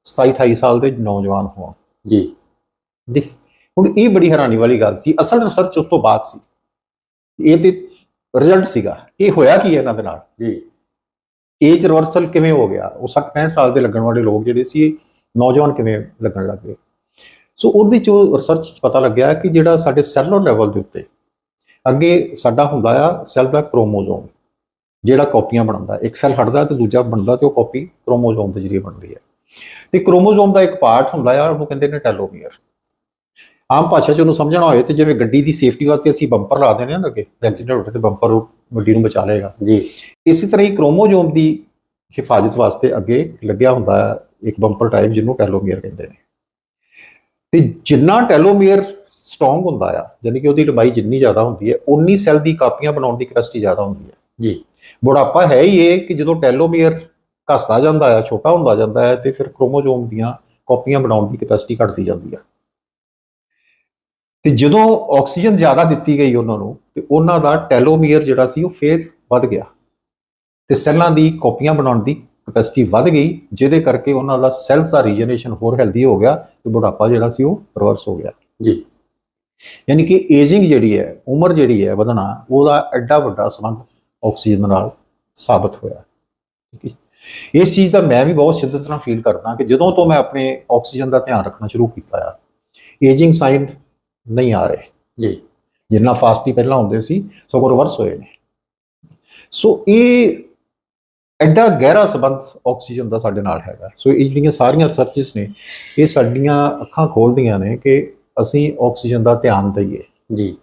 27 28 ਸਾਲ ਦੇ ਨੌਜਵਾਨ ਹੋਣ। ਜੀ। ਜੀ ਹੁਣ ਇਹ ਬੜੀ ਹੈਰਾਨੀ ਵਾਲੀ ਗੱਲ ਸੀ। ਅਸਲ ਰਿਸਰਚ ਉਸ ਤੋਂ ਬਾਅਦ ਸੀ। ਇਹ ਤੇ ਰਿਜ਼ਲਟ ਸੀਗਾ। ਇਹ ਹੋਇਆ ਕੀ ਹੈ ਇਹਨਾਂ ਦੇ ਨਾਲ? ਜੀ। ਏਜ ਰਿਵਰਸਲ ਕਿਵੇਂ ਹੋ ਗਿਆ? ਉਹ 60 65 ਸਾਲ ਦੇ ਲੱਗਣ ਵਾਲੇ ਲੋਕ ਜਿਹੜੇ ਸੀ ਨੌਜਵਾਨ ਕਿਵੇਂ ਲੱਗਣ ਲੱਗੇ ਸੋ ਉਹਦੇ ਚੋਂ ਰਿਸਰਚ ਪਤਾ ਲੱਗਿਆ ਕਿ ਜਿਹੜਾ ਸਾਡੇ ਸੈਲੂਲਰ ਲੈਵਲ ਦੇ ਉੱਤੇ ਅੱਗੇ ਸਾਡਾ ਹੁੰਦਾ ਆ ਸੈੱਲ ਦਾ ਕ੍ਰੋਮੋਸੋਮ ਜਿਹੜਾ ਕਾਪੀਆਂ ਬਣਾਉਂਦਾ ਇੱਕ ਸੈੱਲ ਹਟਦਾ ਤੇ ਦੂਜਾ ਬਣਦਾ ਤੇ ਉਹ ਕਾਪੀ ਕ੍ਰੋਮੋਸੋਮ ਦੇ ਜ਼ਰੀਏ ਬਣਦੀ ਹੈ। ਤੇ ਕ੍ਰੋਮੋਸੋਮ ਦਾ ਇੱਕ ਪਾਰਟ ਹੁੰਦਾ ਆ ਉਹਨੂੰ ਕਹਿੰਦੇ ਨੇ ਟੈਲੋਮੀਅਰ ਆਮ ਭਾਸ਼ਾ 'ਚ ਉਹਨੂੰ ਸਮਝਣਾ ਹੋਵੇ ਤੇ ਜਿਵੇਂ ਗੱਡੀ ਦੀ ਸੇਫਟੀ ਵਾਸਤੇ ਅਸੀਂ ਬੰਪਰ ਲਾ ਦਿੰਦੇ ਹਾਂ ਨਾ ਅੱਗੇ ਐਕਸੀਡੈਂਟ ਹੋਵੇ ਤੇ ਬੰਪਰ ਗੱਡੀ ਨੂੰ ਬਚਾ ਲਏਗਾ। ਜੀ। ਇਸੇ ਤਰ੍ਹਾਂ ਹੀ ਕ੍ਰੋਮੋਸੋਮ ਦੀ ਹਿਫਾਜ਼ਤ ਵਾਸਤੇ ਅੱਗੇ ਲੱਗਿਆ ਹੁੰਦਾ ਹੈ ਇੱਕ ਬੰਪਰ ਟਾਈਪ ਜਿਹਨੂੰ ਟੈਲੋਮੀਅਰ ਕਹਿੰਦੇ ਨੇ। ਤੇ ਜਿੰਨਾ ਟੈਲੋਮੀਅਰ ਸਟਰੋਂਗ ਹੁੰਦਾ ਆ ਯਾਨੀ ਕਿ ਉਹਦੀ ਲੰਬਾਈ ਜਿੰਨੀ ਜ਼ਿਆਦਾ ਹੁੰਦੀ ਹੈ ਉਨੀ ਸੈੱਲ ਦੀ ਕਾਪੀਆਂ ਬਣਾਉਣ ਦੀ ਕੈਪੈਸਿਟੀ ਜ਼ਿਆਦਾ ਹੁੰਦੀ ਹੈ। ਜੀ। ਬੁਢਾਪਾ ਹੈ ਹੀ ਇਹ ਕਿ ਜਦੋਂ ਟੈਲੋਮੀਅਰ ਘਸਦਾ ਜਾਂਦਾ ਹੈ ਛੋਟਾ ਹੁੰਦਾ ਜਾਂਦਾ ਹੈ ਤੇ ਫਿਰ ਕ੍ਰੋਮੋਸੋਮ ਦੀਆਂ ਕਾਪੀਆਂ ਬਣਾਉਣ ਦੀ ਕੈਪੈਸਿਟੀ ਘਟਦੀ ਜਾਂਦੀ ਹੈ ਤੇ ਜਦੋਂ ਆਕਸੀਜਨ ਜ਼ਿਆਦਾ ਦਿੱਤੀ ਗਈ ਉਹਨਾਂ ਨੂੰ, ਤੇ ਉਹਨਾਂ ਦਾ ਟੈਲੋਮੀਅਰ ਜਿਹੜਾ ਸੀ ਉਹ ਫੇਰ ਵੱਧ ਗਿਆ। ਤੇ ਸੈੱਲਾਂ ਦੀ ਕਾਪੀਆਂ ਬਣਾਉਣ ਦੀ ਕੈਪੈਸਿਟੀ ਵੱਧ ਗਈ, ਜਿਹਦੇ ਕਰਕੇ ਉਹਨਾਂ ਦਾ ਸੈੱਲ ਦਾ ਰੀਜਨਰੇਸ਼ਨ ਹੋਰ ਹੈਲਦੀ ਹੋ ਗਿਆ ਤੇ ਬੁਢਾਪਾ ਜਿਹੜਾ ਸੀ ਉਹ ਰਿਵਰਸ ਹੋ ਗਿਆ। ਜੀ। ਯਾਨੀ ਕਿ ਏਜਿੰਗ ਜਿਹੜੀ ਹੈ, ਉਮਰ ਜਿਹੜੀ ਹੈ ਵਧਣਾ, ਉਹਦਾ ਐਡਾ ਵੱਡਾ ਸੰਬੰਧ ਆਕਸੀਜਨ ਨਾਲ ਸਾਬਤ ਹੋਇਆ ਠੀਕ ਹੈ ਇਸ ਚੀਜ਼ ਦਾ ਮੈਂ ਵੀ ਬਹੁਤ ਸ਼ਿੱਦਤ ਨਾਲ ਫੀਲ ਕਰਦਾ ਕਿ ਜਦੋਂ ਤੋਂ ਮੈਂ ਆਪਣੇ ਆਕਸੀਜਨ ਦਾ ਧਿਆਨ ਰੱਖਣਾ ਸ਼ੁਰੂ ਕੀਤਾ ਆ ਏਜਿੰਗ ਸਾਈਨ ਨਹੀਂ ਆ ਰਹੇ। ਜੀ। ਜਿੰਨਾ ਫਾਸਟ ਪਹਿਲਾਂ ਹੁੰਦੇ ਸੀ ਸਗੋਂ ਰਿਵਰਸ ਹੋਏ ਨੇ। ਸੋ ਇਹ ਐਡਾ ਗਹਿਰਾ ਸੰਬੰਧ ਆਕਸੀਜਨ ਦਾ ਸਾਡੇ ਨਾਲ ਹੈਗਾ। ਸੋ ਇਹ ਜਿਹੜੀਆਂ ਸਾਰੀਆਂ ਰਿਸਰਚਸ ਨੇ ਇਹ ਸਾਡੀਆਂ ਅੱਖਾਂ ਖੋਲਦੀਆਂ ਨੇ ਕਿ ਅਸੀਂ ਆਕਸੀਜਨ ਦਾ ਧਿਆਨ ਦਈਏ। ਜੀ।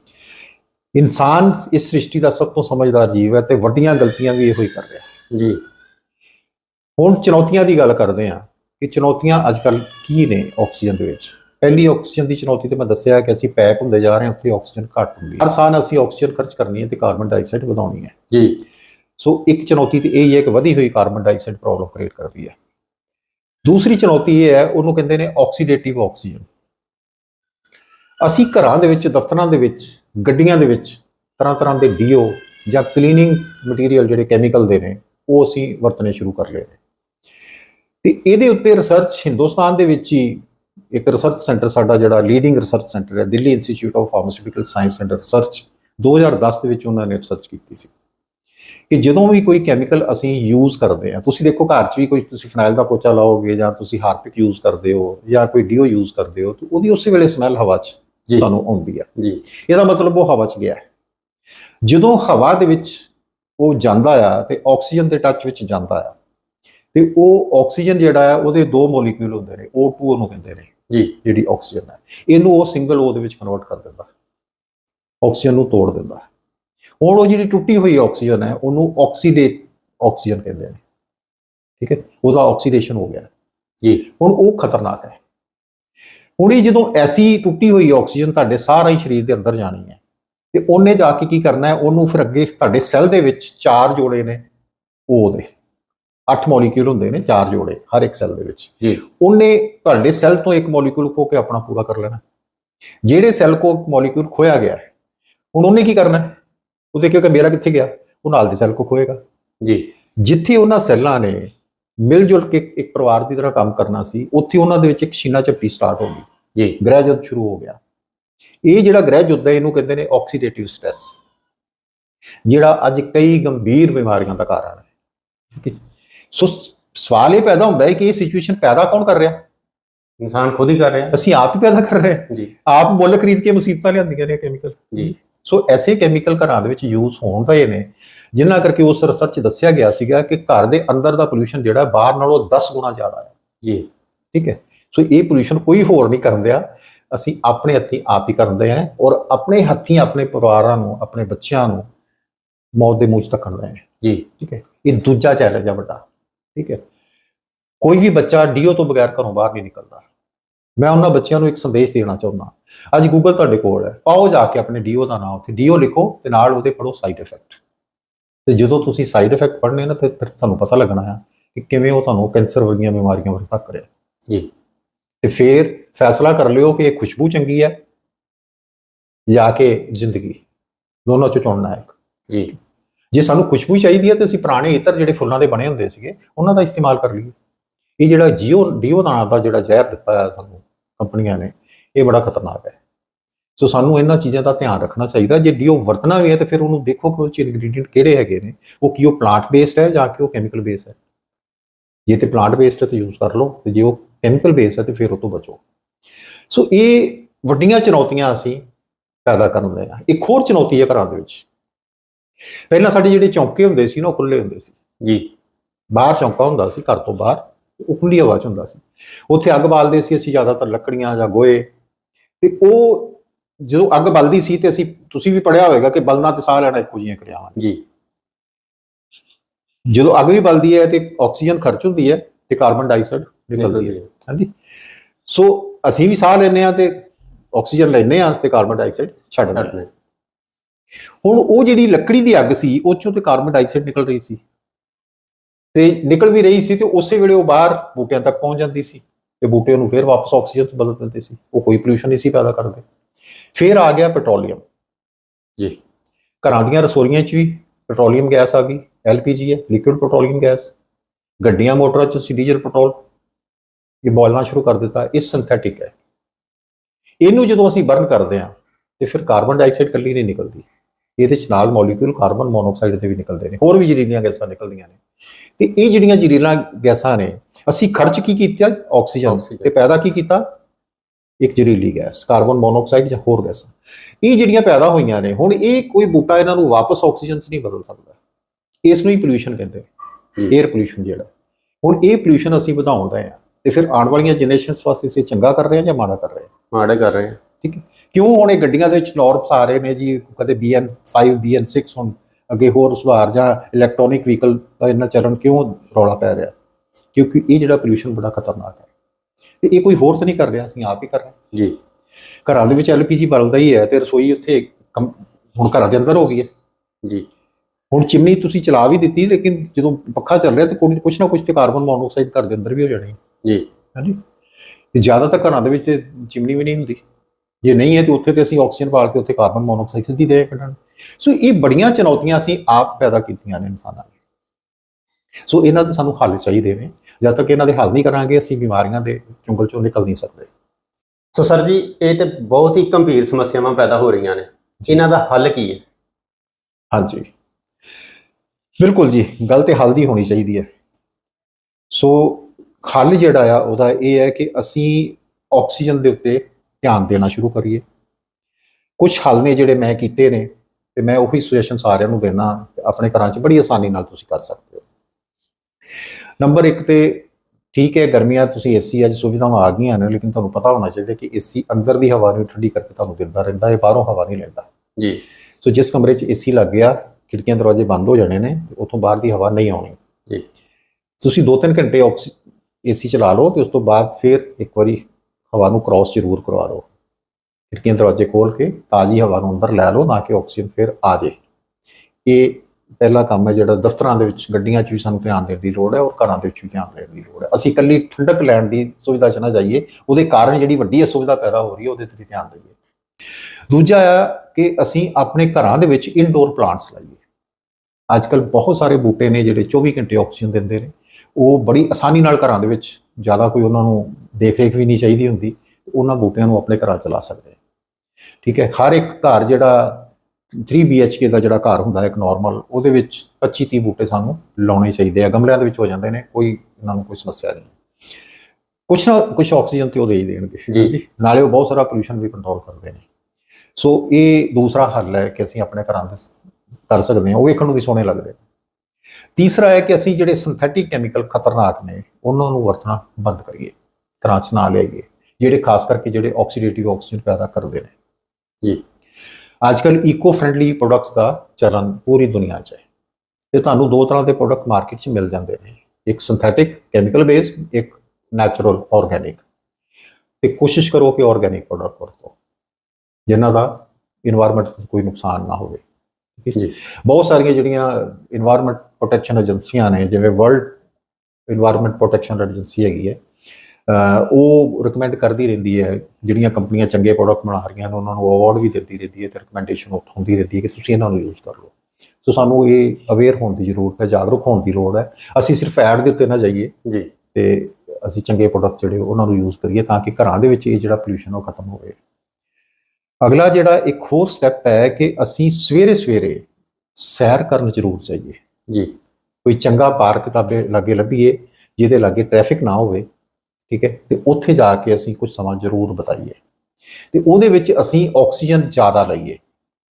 ਇਨਸਾਨ ਇਸ ਸ੍ਰਿਸ਼ਟੀ ਦਾ ਸਭ ਤੋਂ ਸਮਝਦਾਰ ਜੀਵ ਹੈ ਤੇ ਵੱਡੀਆਂ ਗਲਤੀਆਂ ਵੀ ਇਹੋ ਹੀ ਕਰ ਰਿਹਾ। ਜੀ। ਹੁਣ ਚੁਣੌਤੀਆਂ ਦੀ ਗੱਲ ਕਰਦੇ ਹਾਂ ਕਿ ਚੁਣੌਤੀਆਂ ਅੱਜਕੱਲ ਕੀ ਨੇ ਆਕਸੀਜਨ ਦੇ ਵਿੱਚ। ਪਹਿਲੀ ਆਕਸੀਜਨ ਦੀ ਚੁਣੌਤੀ ਤੇ ਮੈਂ ਦੱਸਿਆ ਕਿ ਅਸੀਂ ਪੈਕ ਹੁੰਦੇ ਜਾ ਰਹੇ ਹਾਂ ਉੱਥੇ ਆਕਸੀਜਨ ਘੱਟ ਹੁੰਦੀ ਹੈ। ਹਰ ਸਾਲ ਅਸੀਂ ਆਕਸੀਜਨ ਖਰਚ ਕਰਨੀ ਹੈ ਤੇ ਕਾਰਬਨ ਡਾਈਆਕਸਾਈਡ ਵਧਾਉਣੀ ਹੈ। ਜੀ। ਸੋ ਇੱਕ ਚੁਣੌਤੀ ਤੇ ਇਹ ਹੀ ਹੈ ਕਿ ਵਧੀ ਹੋਈ ਕਾਰਬਨ ਡਾਈਆਕਸਾਈਡ ਪ੍ਰੋਬਲਮ ਕ੍ਰੀਏਟ ਕਰਦੀ ਹੈ। ਦੂਸਰੀ ਚੁਣੌਤੀ ਇਹ ਹੈ ਉਹਨੂੰ ਕਹਿੰਦੇ ਨੇ ਆਕਸੀਡੇਟਿਵ ਆਕਸੀਜਨ। ਅਸੀਂ ਘਰਾਂ ਦੇ ਵਿੱਚ, ਦਫ਼ਤਰਾਂ ਦੇ ਵਿੱਚ, ਗੱਡੀਆਂ ਦੇ ਵਿੱਚ ਤਰ੍ਹਾਂ ਤਰ੍ਹਾਂ ਦੇ ਡੀਓ ਜਾਂ ਕਲੀਨਿੰਗ ਮਟੀਰੀਅਲ ਜਿਹੜੇ ਕੈਮੀਕਲ ਦੇ ਨੇ, ਉਹ ਅਸੀਂ ਵਰਤਣੇ ਸ਼ੁਰੂ ਕਰ ਲਏ ਨੇ। ਤੇ ਇਹਦੇ ਉੱਤੇ ਰਿਸਰਚ ਹਿੰਦੁਸਤਾਨ ਦੇ ਵਿੱਚ ਹੀ ਇੱਕ ਰਿਸਰਚ ਸੈਂਟਰ ਸਾਡਾ ਜਿਹੜਾ ਲੀਡਿੰਗ ਰਿਸਰਚ ਸੈਂਟਰ ਹੈ, Delhi institute of pharmaceutical science and research 2010 ਦੇ ਵਿੱਚ ਉਹਨਾਂ ਨੇ ਰਿਸਰਚ ਕੀਤੀ ਸੀ। ਕਿ ਜਦੋਂ ਵੀ ਕੋਈ ਕੈਮੀਕਲ ਅਸੀਂ ਯੂਜ਼ ਕਰਦੇ ਆ ਤੁਸੀਂ ਦੇਖੋ ਘਰ 'ਚ ਵੀ ਕੋਈ ਤੁਸੀਂ ਫਨਾਈਲ ਦਾ ਪੋਚਾ ਲਾਓਗੇ ਜਾਂ ਤੁਸੀਂ ਹਾਰਪਿਕ ਯੂਜ਼ ਕਰਦੇ ਹੋ ਜਾਂ ਕੋਈ ਡੀਓ ਯੂਜ਼ ਕਰਦੇ ਹੋ, ਤਾਂ ਉਹਦੀ ਉਸੇ ਵੇਲੇ ਸਮੈਲ ਹਵਾ 'ਚ। ਤੁਹਾਨੂੰ ਆਉਂਦੀ ਆ। ਜੀ। ਇਹਦਾ ਮਤਲਬ ਉਹ ਹਵਾ 'ਚ ਗਿਆ। ਹੈ ਜਦੋਂ ਹਵਾ ਦੇ ਵਿੱਚ ਉਹ ਜਾਂਦਾ ਆ ਤੇ ਆਕਸੀਜਨ ਦੇ ਟੱਚ ਵਿੱਚ ਜਾਂਦਾ ਆ ਤੇ ਉਹ ਆਕਸੀਜਨ ਜਿਹੜਾ ਆ ਉਹਦੇ ਦੋ ਮੋਲੀਕਿਊਲ ਹੁੰਦੇ ਨੇ O2 ਉਹਨੂੰ ਕਹਿੰਦੇ ਨੇ ਜੀ। ਜਿਹੜੀ ਆਕਸੀਜਨ ਹੈ ਇਹਨੂੰ ਉਹ ਸਿੰਗਲ O ਦੇ ਵਿੱਚ ਕਨਵਰਟ ਕਰ ਦਿੰਦਾ। ਆਕਸੀਜਨ ਨੂੰ ਤੋੜ ਦਿੰਦਾ। ਹੁਣ ਉਹ ਜਿਹੜੀ ਟੁੱਟੀ ਹੋਈ ਆਕਸੀਜਨ ਹੈ ਉਹਨੂੰ ਆਕਸੀਡੇਟ ਆਕਸੀਜਨ ਕਹਿੰਦੇ ਨੇ। ਠੀਕ ਹੈ? ਉਹਦਾ ਆਕਸੀਡੇਸ਼ਨ ਹੋ ਗਿਆ। ਜੀ। ਹੁਣ ਉਹ ਖਤਰਨਾਕ ਹੈ। ਹੁਣ ਜਦੋਂ ਐਸੀ ਟੁੱਟੀ ਹੋਈ ਆਕਸੀਜਨ ਤੁਹਾਡੇ ਸਾਰਾ ਹੀ ਸਰੀਰ ਦੇ ਅੰਦਰ ਜਾਣੀ ਹੈ ਤੇ ਉਹਨੇ ਜਾ ਕੇ ਕੀ ਕਰਨਾ ਹੈ? ਉਹਨੂੰ ਫਿਰ ਅੱਗੇ ਤੁਹਾਡੇ ਸੈੱਲ ਦੇ ਵਿੱਚ ਚਾਰ ਜੋੜੇ ਨੇ ਉਹ ਉਹਦੇ ਅੱਠ ਮੋਲੀਕਿਊਲ ਹੁੰਦੇ ਨੇ ਚਾਰ ਜੋੜੇ ਹਰ ਇੱਕ ਸੈੱਲ ਦੇ ਵਿੱਚ। ਜੀ। ਉਹਨੇ ਤੁਹਾਡੇ ਸੈੱਲ ਤੋਂ ਇੱਕ ਮੋਲੀਕਿਊਲ ਖੋ ਕੇ ਆਪਣਾ ਪੂਰਾ ਕਰ ਲੈਣਾ। ਜਿਹੜੇ ਸੈੱਲ ਕੋ ਮੋਲੀਕਿਊਲ ਖੋਇਆ ਗਿਆ ਹੁਣ ਉਹਨੇ ਕੀ ਕਰਨਾ? ਉਹ ਦੇਖਿਓ ਕਿ ਮੇਰਾ ਕਿੱਥੇ ਗਿਆ? ਉਹ ਨਾਲ ਦੇ ਸੈੱਲ ਕੋ ਖੋਏਗਾ। ਜੀ। ਜਿੱਥੇ ਉਹਨਾਂ ਸੈੱਲਾਂ ਨੇ ਮਿਲ ਜੁਲ ਕੇ ਇੱਕ ਪਰਿਵਾਰ ਦੀ ਤਰ੍ਹਾਂ ਕੰਮ ਕਰਨਾ ਸੀ ਉੱਥੇ ਉਹਨਾਂ ਦੇ ਵਿੱਚ ਇੱਕ ਛੀਨਾ ਝਪਟੀ ਸਟਾਰਟ ਹੋ ਗਈ। ਜੀ। ਗ੍ਰਹਿ ਯੁੱਧ ਸ਼ੁਰੂ ਹੋ ਗਿਆ। ਇਹ ਜਿਹੜਾ ਗ੍ਰਹਿ ਯੁੱਧ ਹੈ ਇਹਨੂੰ ਕਹਿੰਦੇ ਨੇ ਆਕਸੀਡੇਟਿਵ ਸਟ੍ਰੈਸ ਜਿਹੜਾ ਅੱਜ ਕਈ ਗੰਭੀਰ ਬਿਮਾਰੀਆਂ ਦਾ ਕਾਰਨ ਹੈ। ਸੋ ਸਵਾਲ ਇਹ ਪੈਦਾ ਹੁੰਦਾ ਹੈ ਕਿ ਇਹ ਸਿਚੁਏਸ਼ਨ ਪੈਦਾ ਕੌਣ ਕਰ ਰਿਹਾ? ਇਨਸਾਨ ਖੁਦ ਹੀ ਕਰ ਰਿਹਾ। ਅਸੀਂ ਆਪ ਹੀ ਪੈਦਾ ਕਰ ਰਹੇ ਹਾਂ। ਜੀ। ਆਪ ਮੁੱਲ ਖਰੀਦ ਕੇ ਮੁਸੀਬਤਾਂ ਲਿਆਂਦੀਆਂ ਨੇ ਕੈਮੀਕਲ ਜੀ। ਸੋ ਐਸੇ ਕੈਮੀਕਲ ਘਰਾਂ ਦੇ ਵਿੱਚ ਯੂਜ਼ ਹੋਣ ਪਏ ਨੇ, ਜਿਨ੍ਹਾਂ ਕਰਕੇ ਉਸ ਰਿਸਰਚ ਦੱਸਿਆ ਗਿਆ ਸੀਗਾ ਕਿ ਘਰ ਦੇ ਅੰਦਰ ਦਾ ਪੋਲੂਸ਼ਨ ਜਿਹੜਾ ਬਾਹਰ ਨਾਲੋਂ 10 ਗੁਣਾ ਜ਼ਿਆਦਾ ਹੈ। ਜੀ, ਠੀਕ ਹੈ। ਸੋ ਇਹ ਪੋਲੂਸ਼ਨ ਕੋਈ ਹੋਰ ਨਹੀਂ ਕਰਨ ਦਿਆ। ਅਸੀਂ ਆਪਣੇ ਹੱਥੀਂ ਆਪ ਹੀ ਕਰਦੇ ਹਾਂ ਔਰ ਆਪਣੇ ਹੱਥੀਂ ਆਪਣੇ ਪਰਿਵਾਰਾਂ ਨੂੰ, ਆਪਣੇ ਬੱਚਿਆਂ ਨੂੰ ਮੌਤ ਦੇ ਮੂੰਹ 'ਚ ਧੱਕਣ ਰਹੇ ਹਾਂ ਜੀ, ਠੀਕ ਹੈ। ਇਹ ਦੂਜਾ ਚੈਲੰਜ ਆ ਵੱਡਾ, ਠੀਕ ਹੈ। ਕੋਈ ਵੀ ਬੱਚਾ ਡੀਓ ਤੋਂ ਬਗੈਰ ਘਰੋਂ ਬਾਹਰ ਨਹੀਂ ਨਿਕਲਦਾ। ਮੈਂ ਉਹਨਾਂ ਬੱਚਿਆਂ ਨੂੰ ਇੱਕ ਸੰਦੇਸ਼ ਦੇਣਾ ਚਾਹੁੰਦਾ। ਅੱਜ ਗੂਗਲ ਤੁਹਾਡੇ ਕੋਲ ਹੈ। ਪਾਓ ਜਾ ਕੇ ਆਪਣੇ ਡੀਓ ਦਾ ਨਾਮ ਉੱਥੇ ਡੀਓ ਲਿਖੋ ਤੇ ਨਾਲ ਉਹਦੇ ਪੜੋ ਸਾਈਡ ਇਫੈਕਟ ਤੇ ਜਦੋਂ ਤੁਸੀਂ ਸਾਈਡ ਇਫੈਕਟ ਪੜ੍ਹਨੇ ਨਾ ਤੇ ਫਿਰ ਤੁਹਾਨੂੰ ਪਤਾ ਲੱਗਣਾ ਹੈ ਕਿ ਕਿਵੇਂ ਉਹ ਤੁਹਾਨੂੰ ਕੈਂਸਰ ਵਰਗੀਆਂ ਬਿਮਾਰੀਆਂ ਵੱਲ ਧੱਕ ਰਿਹਾ। ਜੀ। ਤੇ ਫਿਰ ਫੈਸਲਾ ਕਰ ਲਿਓ ਕਿ ਇਹ ਖੁਸ਼ਬੂ ਚੰਗੀ ਹੈ ਜਾਂ ਕਿ ਜ਼ਿੰਦਗੀ। ਦੋਨੋਂ ਚੋਂ ਚੁਣਨਾ ਹੈ ਇੱਕ। ਜੀ। ਜੇ ਸਾਨੂੰ ਖੁਸ਼ਬੂ ਚਾਹੀਦੀ ਹੈ ਤੇ ਅਸੀਂ ਪੁਰਾਣੇ ਇਤਰ ਜਿਹੜੇ ਫੁੱਲਾਂ ਦੇ ਬਣੇ ਹੁੰਦੇ ਸੀਗੇ ਉਹਨਾਂ ਦਾ ਇਸਤੇਮਾਲ ਕਰ ਲਈਏ। ਇਹ ਜਿਹੜਾ ਜੀਓ ਡੀਓ ਨਾਂ ਦਾ ਜਿਹੜਾ ਜ਼ਹਿਰ ਦਿੱਤਾ ਹੈ ਸਾਨੂੰ ਕੰਪਨੀਆਂ ਨੇ ਇਹ ਬੜਾ ਖਤਰਨਾਕ ਹੈ। ਸੋ ਸਾਨੂੰ ਇਹਨਾਂ ਚੀਜ਼ਾਂ ਦਾ ਧਿਆਨ ਰੱਖਣਾ ਚਾਹੀਦਾ। ਜੇ ਡੀਓ ਵਰਤਣਾ ਵੀ ਹੈ ਤੇ ਫਿਰ ਉਹਨੂੰ ਦੇਖੋ ਕਿ ਉਹ ਚ ਇੰਗਰੀਡੀਐਂਟ ਕਿਹੜੇ ਹੈਗੇ ਨੇ। ਉਹ ਕੀ ਉਹ ਪਲਾਂਟ ਬੇਸਡ ਹੈ ਜਾਂ ਕਿ ਉਹ ਕੈਮੀਕਲ ਬੇਸਡ ਹੈ? ਜੇ ਤੇ ਪਲਾਂਟ ਬੇਸਡ ਹੈ ਤਾਂ ਯੂਜ਼ ਕਰ ਲਓ ਤੇ ਜੇ ਉਹ ਕੈਮੀਕਲ ਬੇਸ ਹੈ ਤੇ ਫਿਰ ਉਹ ਤੋਂ ਬਚੋ। ਸੋ ਇਹ ਵੱਡੀਆਂ ਚੁਣੌਤੀਆਂ ਅਸੀਂ ਪੈਦਾ ਕਰਨ ਦੇ ਆ ਇੱਕ ਹੋਰ ਚੁਣੌਤੀ ਹੈ ਘਰਾਂ ਦੇ ਵਿੱਚ। ਪਹਿਲਾਂ ਸਾਡੇ ਜਿਹੜੇ ਚੌਂਕੇ ਹੁੰਦੇ ਸੀ ਨਾ ਉਹ ਖੁੱਲੇ ਹੁੰਦੇ ਸੀ। ਜੀ। ਬਾਹਰ ਚੌਂਕਾ ਹੁੰਦਾ ਸੀ ਘਰ ਤੋਂ ਬਾਹਰ। ਉਹ ਖੁੱਲੀ ਹਵਾ 'ਚ ਹੁੰਦਾ ਸੀ। ਉੱਥੇ ਅੱਗ ਬਾਲਦੇ ਸੀ ਅਸੀਂ ਜ਼ਿਆਦਾਤਰ ਲੱਕੜੀਆਂ ਜਾਂ ਗੋਏ ਤੇ ਉਹ ਜਦੋਂ ਅੱਗ ਬਲਦੀ ਸੀ ਤੇ ਅਸੀਂ ਤੁਸੀਂ ਵੀ ਪੜਿਆ ਹੋਵੇਗਾ ਕਿ ਬਲਣਾ ਤੇ ਸਾਹ ਲੈਣਾ ਇੱਕੋ ਜਿਹੀਆਂ ਕਿਰਿਆਵਾਂ ਜੀ। ਜਦੋਂ ਅੱਗ ਵੀ ਬਲਦੀ ਹੈ ਤੇ ਆਕਸੀਜਨ ਖਰਚ ਹੁੰਦੀ ਹੈ ਤੇ ਕਾਰਬਨ ਡਾਈਆਕਸਾਈਡ ਨਿਕਲਦੀ ਹੈ। ਹਾਂਜੀ। ਸੋ ਅਸੀਂ ਵੀ ਸਾਹ ਲੈਂਦੇ ਆ ਤੇ ਆਕਸੀਜਨ ਲੈਂਦੇ ਆ ਤੇ ਕਾਰਬਨ ਡਾਈਆਕਸਾਈਡ ਛੱਡਦੇ ਹਾਂ। ਛੱਡਨੇ ਹੁਣ ਉਹ ਜਿਹੜੀ ਲੱਕੜੀ ਦੀ ਅੱਗ ਸੀ ਉਹ ਚੋਂ ਤੇ ਕਾਰਬਨ ਡਾਈਆਕਸਾਈਡ ਨਿਕਲ ਰਹੀ ਸੀ। ਤੇ ਨਿਕਲ ਵੀ ਰਹੀ ਸੀ ਤੇ ਉਸੇ ਵੇਲੇ ਉਹ ਬਾਹਰ ਬੂਟਿਆਂ ਤੱਕ ਪਹੁੰਚ ਜਾਂਦੀ ਸੀ ਤੇ ਬੂਟੇ ਉਹਨੂੰ ਫਿਰ ਵਾਪਸ ਆਕਸੀਜਨ ਚ ਬਦਲ ਦਿੰਦੇ ਸੀ। ਉਹ ਕੋਈ ਪੋਲੂਸ਼ਨ ਨਹੀਂ ਸੀ ਪੈਦਾ ਕਰਦੇ। ਫਿਰ ਆ ਗਿਆ ਪੈਟਰੋਲੀਅਮ। ਜੀ। ਘਰਾਂ ਦੀਆਂ ਰਸੋਈਆਂ 'ਚ ਵੀ ਪੈਟਰੋਲੀਅਮ ਗੈਸ ਆ ਗਈ ਐਲਪੀਜੀ ਹੈ ਲਿਕੁਇਡ ਪੈਟਰੋਲੀਅਮ ਗੈਸ। ਗੱਡੀਆਂ ਮੋਟਰਾਂ 'ਚ ਅਸੀਂ ਡੀਜ਼ਲ ਪੈਟਰੋਲ। ਇਹ ਬੋਲਣਾ ਸ਼ੁਰੂ ਕਰ ਦਿੱਤਾ ਇਹ ਸਿੰਥੈਟਿਕ ਹੈ। ਇਹਨੂੰ ਜਦੋਂ ਅਸੀਂ ਬਰਨ ਕਰਦੇ ਹਾਂ ਤੇ ਫਿਰ ਕਾਰਬਨ ਡਾਈਆਕਸਾਈਡ ਕੱਲੀ ਨਹੀਂ ਨਿਕਲਦੀ। ਇਹਦੇ ਚ ਨਾਲ ਮੋਲੀਕਿਊਲ ਕਾਰਬਨ ਮੋਨੋਆਕਸਾਈਡ ਦੇ ਵੀ ਨਿਕਲਦੇ ਨੇ ਹੋਰ ਵੀ ਜ਼ਹਿਰੀਲੀਆਂ ਗੈਸਾਂ ਨਿਕਲਦੀਆਂ ਨੇ। ਤੇ ਇਹ ਜਿਹੜੀਆਂ ਜ਼ਹਿਰੀਲੀਆਂ ਗੈਸਾਂ ਨੇ ਅਸੀਂ ਖਰਚ ਕੀ ਕੀਤਾ? ਆਕਸੀਜਨ। ਤੇ ਪੈਦਾ ਕੀ ਕੀਤਾ? ਇੱਕ ਜ਼ਹਿਰੀਲੀ ਗੈਸ ਕਾਰਬਨ ਮੋਨੋਆਕਸਾਈਡ ਜਾਂ ਹੋਰ ਗੈਸਾਂ। ਇਹ ਜਿਹੜੀਆਂ ਪੈਦਾ ਹੋਈਆਂ ਨੇ ਹੁਣ ਇਹ ਕੋਈ ਬੂਟਾ ਇਹਨਾਂ ਨੂੰ ਵਾਪਸ ਆਕਸੀਜਨ 'ਚ ਨਹੀਂ ਬਦਲ ਸਕਦਾ। ਇਸ ਨੂੰ ਹੀ ਪੋਲੂਸ਼ਨ ਕਹਿੰਦੇ ਜੀ। 에ਅਰ ਪੋਲੂਸ਼ਨ ਜਿਹੜਾ। ਹੁਣ ਇਹ ਪੋਲੂਸ਼ਨ ਅਸੀਂ ਵਧਾਉਂਦੇ ਆ ਤੇ ਫਿਰ ਆਉਣ ਵਾਲੀਆਂ ਜਨਰੇਸ਼ਨਸ ਵਾਸਤੇ ਅਸੀਂ ਚੰਗਾ ਕਰ ਰਹੇ ਹਾਂ ਜਾਂ ਮਾੜਾ ਕਰ ਰਹੇ ਹਾਂ? ਮਾੜੇ ਕਰ ਰਹੇ ਹਾਂ। ਠੀਕ ਹੈ। ਕਿਉਂ ਹੁਣ ਇਹ ਗੱਡੀਆਂ ਦੇ ਵਿੱਚ ਨੌਰਮਸ ਆ ਰਹੇ ਨੇ ਜੀ? ਕਦੇ BN5 BN6 ਹੁਣ ਅੱਗੇ ਹੋਰ ਸੁਧਾਰ ਜਾਂ ਇਲੈਕਟ੍ਰੋਨਿਕ ਵਹੀਕਲ ਦਾ ਇੰਨਾ ਚਰਨ ਕਿਉਂ ਰੌਲਾ ਪੈ ਰਿਹਾ? ਕਿਉਂਕਿ ਇਹ ਜਿਹੜਾ ਪੋਲੂਸ਼ਨ ਬੜਾ ਖਤਰਨਾਕ ਹੈ। ਤੇ ਇਹ ਕੋਈ ਹੋਰ ਤਾਂ ਨਹੀਂ ਕਰ ਰਿਹਾ? ਅਸੀਂ ਆਪ ਹੀ ਕਰ ਰਹੇ ਜੀ। ਘਰਾਂ ਦੇ ਵਿੱਚ ਐਲਪੀਜੀ ਬਲਦਾ ਹੀ ਹੈ ਤੇ ਰਸੋਈ ਉੱਥੇ ਹੁਣ ਘਰਾਂ ਦੇ ਅੰਦਰ ਹੋ ਗਈ ਹੈ। ਜੀ। ਹੁਣ ਚਿਮਨੀ ਤੁਸੀਂ ਚਲਾ ਵੀ ਦਿੱਤੀ ਲੇਕਿਨ ਜਦੋਂ ਪੱਖਾ ਚੱਲ ਰਿਹਾ ਤੇ ਕੋਈ ਕੁਛ ਨਾ ਕੁਛ ਤੇ ਕਾਰਬਨ ਮੋਨੋਆਕਸਾਈਡ ਘਰ ਦੇ ਅੰਦਰ ਵੀ ਹੋ ਜਾਣੀ ਹੈ। ਜੀ। ਹਾਂਜੀ। ਤੇ ਜ਼ਿਆਦਾਤਰ ਘਰਾਂ ਦੇ ਵਿੱਚ ਚਿਮਨੀ ਵੀ ਨਹੀਂ ਹੁੰਦੀ। ਜੇ ਨਹੀਂ ਹੈ ਤੇ ਉੱਥੇ ਤੇ ਅਸੀਂ ਆਕਸੀਜਨ ਬਾਲ ਕੇ ਉੱਥੇ ਕਾਰਬਨ ਮੋਨੋਆਕਸਾਈਡ ਸਿੱਧੀ ਦੇ ਕੱਢਣ। ਸੋ ਇਹ ਬੜੀਆਂ ਚੁਣੌਤੀਆਂ ਅਸੀਂ ਆਪ ਪੈਦਾ ਕੀਤੀਆਂ ਨੇ ਇਨਸਾਨਾਂ ਨੇ ਸੋ ਇਹਨਾਂ ਦੇ ਸਾਨੂੰ ਹੱਲ ਚਾਹੀਦੇ ਨੇ। ਜਦ ਤੱਕ ਇਹਨਾਂ ਦੇ ਹੱਲ ਨਹੀਂ ਕਰਾਂਗੇ ਅਸੀਂ ਬਿਮਾਰੀਆਂ ਦੇ ਚੁੰਗਲ ਚੋਂ ਨਿਕਲ ਨਹੀਂ ਸਕਦੇ। ਸੋ ਸਰ ਜੀ ਇਹ ਤੇ ਬਹੁਤ ਹੀ ਗੰਭੀਰ ਸਮੱਸਿਆਵਾਂ ਪੈਦਾ ਹੋ ਰਹੀਆਂ ਨੇ। ਇਹਨਾਂ ਦਾ ਹੱਲ ਕੀ ਹੈ? ਹਾਂਜੀ। ਬਿਲਕੁਲ ਜੀ ਗੱਲ ਤੇ ਹੱਲ ਦੀ ਹੋਣੀ ਚਾਹੀਦੀ ਹੈ। ਸੋ ਹੱਲ ਜਿਹੜਾ ਆ ਉਹਦਾ ਇਹ ਹੈ ਕਿ ਅਸੀਂ ਆਕਸੀਜਨ ਦੇ ਉੱਤੇ ਧਿਆਨ ਦੇਣਾ ਸ਼ੁਰੂ ਕਰੀਏ। ਕੁਝ ਹੱਲ ਨੇ ਜਿਹੜੇ ਮੈਂ ਕੀਤੇ ਨੇ ਤੇ ਮੈਂ ਉਹੀ ਸੁਜੈਸ਼ਨ ਸਾਰਿਆਂ ਨੂੰ ਦੇਣਾ ਆਪਣੇ ਘਰਾਂ 'ਚ ਬੜੀ ਆਸਾਨੀ ਨਾਲ ਤੁਸੀਂ ਕਰ ਸਕਦੇ ਹੋ। ਨੰਬਰ 1 ਤੇ ਠੀਕ ਹੈ ਗਰਮੀਆਂ ਤੁਸੀਂ ਏਸੀ ਅੱਜ ਸੁਵਿਧਾਵਾਂ ਆ ਗਈਆਂ ਨੇ ਲੇਕਿਨ ਤੁਹਾਨੂੰ ਪਤਾ ਹੋਣਾ ਚਾਹੀਦਾ ਕਿ ਏਸੀ ਅੰਦਰ ਦੀ ਹਵਾ ਨੂੰ ਠੰਡੀ ਕਰਕੇ ਤੁਹਾਨੂੰ ਦਿੰਦਾ ਰਹਿੰਦਾ ਹੈ ਬਾਹਰੋਂ ਹਵਾ ਨਹੀਂ ਲੈਂਦਾ। ਜੀ। ਸੋ ਜਿਸ ਕਮਰੇ 'ਚ ਏਸੀ ਲੱਗ ਗਿਆ ਖਿੜਕੀਆਂ ਦਰਵਾਜ਼ੇ ਬੰਦ ਹੋ ਜਾਣੇ ਨੇ ਉੱਥੋਂ ਬਾਹਰ ਦੀ ਹਵਾ ਨਹੀਂ ਆਉਣੀ। ਜੀ। ਤੁਸੀਂ 2-3 ਘੰਟੇ ਏਸੀ ਚਲਾ ਲਓ ਤੇ ਉਸ ਤੋਂ ਬਾਅਦ ਫਿਰ ਇੱਕ ਵਾਰੀ ਹਵਾ ਨੂੰ ਕ੍ਰਾਸ ਜ਼ਰੂਰ ਕਰਵਾ ਦਿਓ। ਖਿੜਕੀਆਂ ਦਰਵਾਜ਼ੇ ਖੋਲ ਕੇ ਤਾਜ਼ੀ ਹਵਾ ਨੂੰ ਅੰਦਰ ਲੈ ਲਓ ਨਾ ਕਿ ਆਕਸੀਜਨ ਫਿਰ ਆ ਜੇ। ਇਹ ਪਹਿਲਾ ਕੰਮ ਹੈ ਜਿਹੜਾ ਦਫ਼ਤਰਾਂ ਦੇ ਵਿੱਚ ਗੱਡੀਆਂ 'ਚ ਵੀ ਸਾਨੂੰ ਧਿਆਨ ਦੇਣ ਦੀ ਲੋੜ ਹੈ ਔਰ ਘਰਾਂ ਦੇ ਵਿੱਚ ਵੀ ਧਿਆਨ ਦੇਣ ਦੀ ਲੋੜ ਹੈ। ਅਸੀਂ ਇਕੱਲੀ ਠੰਡਕ ਲੈਣ ਦੀ ਸੁਵਿਧਾ 'ਚ ਨਾ ਜਾਈਏ, ਉਹਦੇ ਕਾਰਨ ਜਿਹੜੀ ਵੱਡੀ ਅਸੁਵਿਧਾ ਪੈਦਾ ਹੋ ਰਹੀ ਹੈ, ਉਹਦੇ 'ਤੇ ਵੀ ਧਿਆਨ ਦੇਈਏ। ਦੂਜਾ ਆ ਕਿ ਅਸੀਂ ਆਪਣੇ ਘਰਾਂ ਦੇ ਵਿੱਚ ਇਨਡੋਰ ਪਲਾਂਟਸ ਲਾਈਏ। ਅੱਜ ਕੱਲ ਬਹੁਤ ਸਾਰੇ ਬੂਟੇ ਨੇ ਜਿਹੜੇ 24 ਘੰਟੇ ਆਕਸੀਜਨ ਦਿੰਦੇ ਨੇ। ਉਹ ਬੜੀ ਆਸਾਨੀ ਨਾਲ ਘਰਾਂ ਦੇ ਵਿੱਚ ਜ਼ਿਆਦਾ ਕੋਈ ਉਹਨਾਂ ਨੂੰ ਦੇਖ ਰੇਖ ਵੀ ਨਹੀਂ ਚਾਹੀਦੀ ਹੁੰਦੀ ਉਹਨਾਂ ਬੂਟਿਆਂ ਨੂੰ ਆਪਣੇ ਘਰਾਂ ਚ ਲਾ ਸਕਦੇ ਆ। ਠੀਕ ਹੈ ਹਰ ਇੱਕ ਘਰ ਜਿਹੜਾ 3 BHK ਦਾ ਜਿਹੜਾ ਘਰ ਹੁੰਦਾ ਇੱਕ ਨਾਰਮਲ ਉਹਦੇ ਵਿੱਚ 25 30 ਬੂਟੇ ਸਾਨੂੰ ਲਾਉਣੇ ਚਾਹੀਦੇ ਆ। ਗਮਲਿਆਂ ਦੇ ਵਿੱਚ ਹੋ ਜਾਂਦੇ ਨੇ ਕੋਈ ਇਹਨਾਂ ਨੂੰ ਕੋਈ ਸਮੱਸਿਆ ਨਹੀਂ। ਕੁਛ ਨਾ ਕੁਛ ਆਕਸੀਜਨ ਤੇ ਉਹ ਦੇ ਹੀ ਦੇਣਗੇ। ਜੀ। ਨਾਲੇ ਉਹ ਬਹੁਤ ਸਾਰਾ ਪੋਲੂਸ਼ਨ ਵੀ ਕੰਟਰੋਲ ਕਰਦੇ ਨੇ। ਸੋ ਇਹ ਦੂਸਰਾ ਹੱਲ ਹੈ ਕਿ ਅਸੀਂ ਆਪਣੇ ਘਰਾਂ ਦੇ ਕਰ ਸਕਦੇ ਹਾਂ। ਉਹ ਵੇਖਣ ਨੂੰ ਵੀ ਸੋਹਣੇ ਲੱਗਦੇ ਨੇ। ਤੀਸਰਾ ਹੈ ਕਿ ਅਸੀਂ ਜਿਹੜੇ ਸਿੰਥੈਟਿਕ ਕੈਮੀਕਲ ਖਤਰਨਾਕ ਨੇ ਉਹਨਾਂ ਨੂੰ ਵਰਤਣਾ ਬੰਦ ਕਰੀਏ ਤਰਾਂਚ ਨਾ ਲਈਏ ਜਿਹੜੇ ਖਾਸ ਕਰਕੇ ਜਿਹੜੇ ਆਕਸੀਡੇਟਿਵ ਆਕਸੀਜਨ ਪੈਦਾ ਕਰਦੇ ਨੇ। ਜੀ। ਅੱਜ ਕੱਲ ਇਕੋ ਫਰੈਂਡਲੀ ਪ੍ਰੋਡਕਟਸ ਦਾ ਚਲਨ ਪੂਰੀ ਦੁਨੀਆ 'ਚ ਹੈ। ਤੇ ਤੁਹਾਨੂੰ ਦੋ ਤਰ੍ਹਾਂ ਦੇ ਪ੍ਰੋਡਕਟ ਮਾਰਕੀਟ 'ਚ ਮਿਲ ਜਾਂਦੇ ਨੇ। ਇੱਕ ਸਿੰਥੈਟਿਕ ਕੈਮੀਕਲ ਬੇਸ ਇੱਕ ਨੈਚੁਰਲ ਆਰਗੈਨਿਕ ਤੇ ਕੋਸ਼ਿਸ਼ ਕਰੋ ਕਿ ਆਰਗੈਨਿਕ ਪ੍ਰੋਡਕਟ ਵਰਤੋ। ਜਿਨ੍ਹਾਂ ਦਾ এনवायरमेंट ਨੂੰ ਕੋਈ ਨੁਕਸਾਨ ਨਾ ਹੋਵੇ। ਠੀਕ ਬਹੁਤ ਸਾਰੀਆਂ ਜਿਹੜੀਆਂ এনवायरमेंट ਪ੍ਰੋਟੈਕਸ਼ਨ ਏਜੰਸੀਆਂ ਨੇ ਜਿਵੇਂ ਵਰਲਡ এনवायरमेंट ਪ੍ਰੋਟੈਕਸ਼ਨ ਏਜੰਸੀ ਹੈਗੀ ਹੈ ਉਹ ਰეკਮੈਂਡ ਕਰਦੀ ਰਹਿੰਦੀ ਹੈ ਜਿਹੜੀਆਂ ਕੰਪਨੀਆਂ ਚੰਗੇ ਪ੍ਰੋਡਕਟ ਬਣਾ ਰਹੀਆਂ ਨੇ ਉਹਨਾਂ ਨੂੰ ਅਵਾਰਡ ਵੀ ਦਿੰਦੀ ਰਹਿੰਦੀ ਹੈ ਤੇ ਰეკਮੈਂਡੇਸ਼ਨ ਹੁੰਦੀ ਰਹਿੰਦੀ ਹੈ ਕਿ ਤੁਸੀਂ ਇਹਨਾਂ ਨੂੰ ਯੂਜ਼ ਕਰ ਲਓ। ਸੋ ਸਾਨੂੰ ਇਹ ਅਵੇਅਰ ਹੋਣ ਦੀ ਜ਼ਰੂਰਤ ਹੈ ਜਾਗਰੂਕ ਹੋਣ ਦੀ ਲੋੜ ਹੈ। ਅਸੀਂ ਸਿਰਫ ਐਡ ਦੇ ਉੱਤੇ ਨਾ ਜਾਈਏ ਜੀ। ਤੇ ਅਸੀਂ ਚੰਗੇ ਪ੍ਰੋਡਕਟ ਜਿਹੜੇ ਉਹਨਾਂ ਨੂੰ ਯੂਜ਼ ਕਰੀਏ ਤਾਂ ਕਿ ਘਰਾਂ ਦੇ ਵਿੱਚ ਇਹ ਜਿਹੜਾ ਪੋਲੂਸ਼ਨ ਉਹ ਖਤਮ ਹੋਵੇ। ਅਗਲਾ ਜਿਹੜਾ ਇੱਕ ਹੋਰ ਸਟੈਪ ਹੈ ਕਿ ਅਸੀਂ ਸਵੇਰੇ ਸਵੇਰੇ ਸੈਰ ਕਰਨ ਜ਼ਰੂਰ ਜਾਈਏ। ਜੀ। ਕੋਈ ਚੰਗਾ ਪਾਰਕ ਲਾਗੇ ਲਾਗੇ ਲੱਭੀਏ ਜਿਹਦੇ ਲਾਗੇ ਟ੍ਰੈਫਿਕ ਨਾ ਹੋਵੇ ਠੀਕ ਹੈ? ਤੇ ਉੱਥੇ ਜਾ ਕੇ ਅਸੀਂ ਕੁਝ ਸਮਾਂ ਜ਼ਰੂਰ ਬਤਾਈਏ। ਤੇ ਉਹਦੇ ਵਿੱਚ ਅਸੀਂ ਆਕਸੀਜਨ ਜ਼ਿਆਦਾ ਲਈਏ।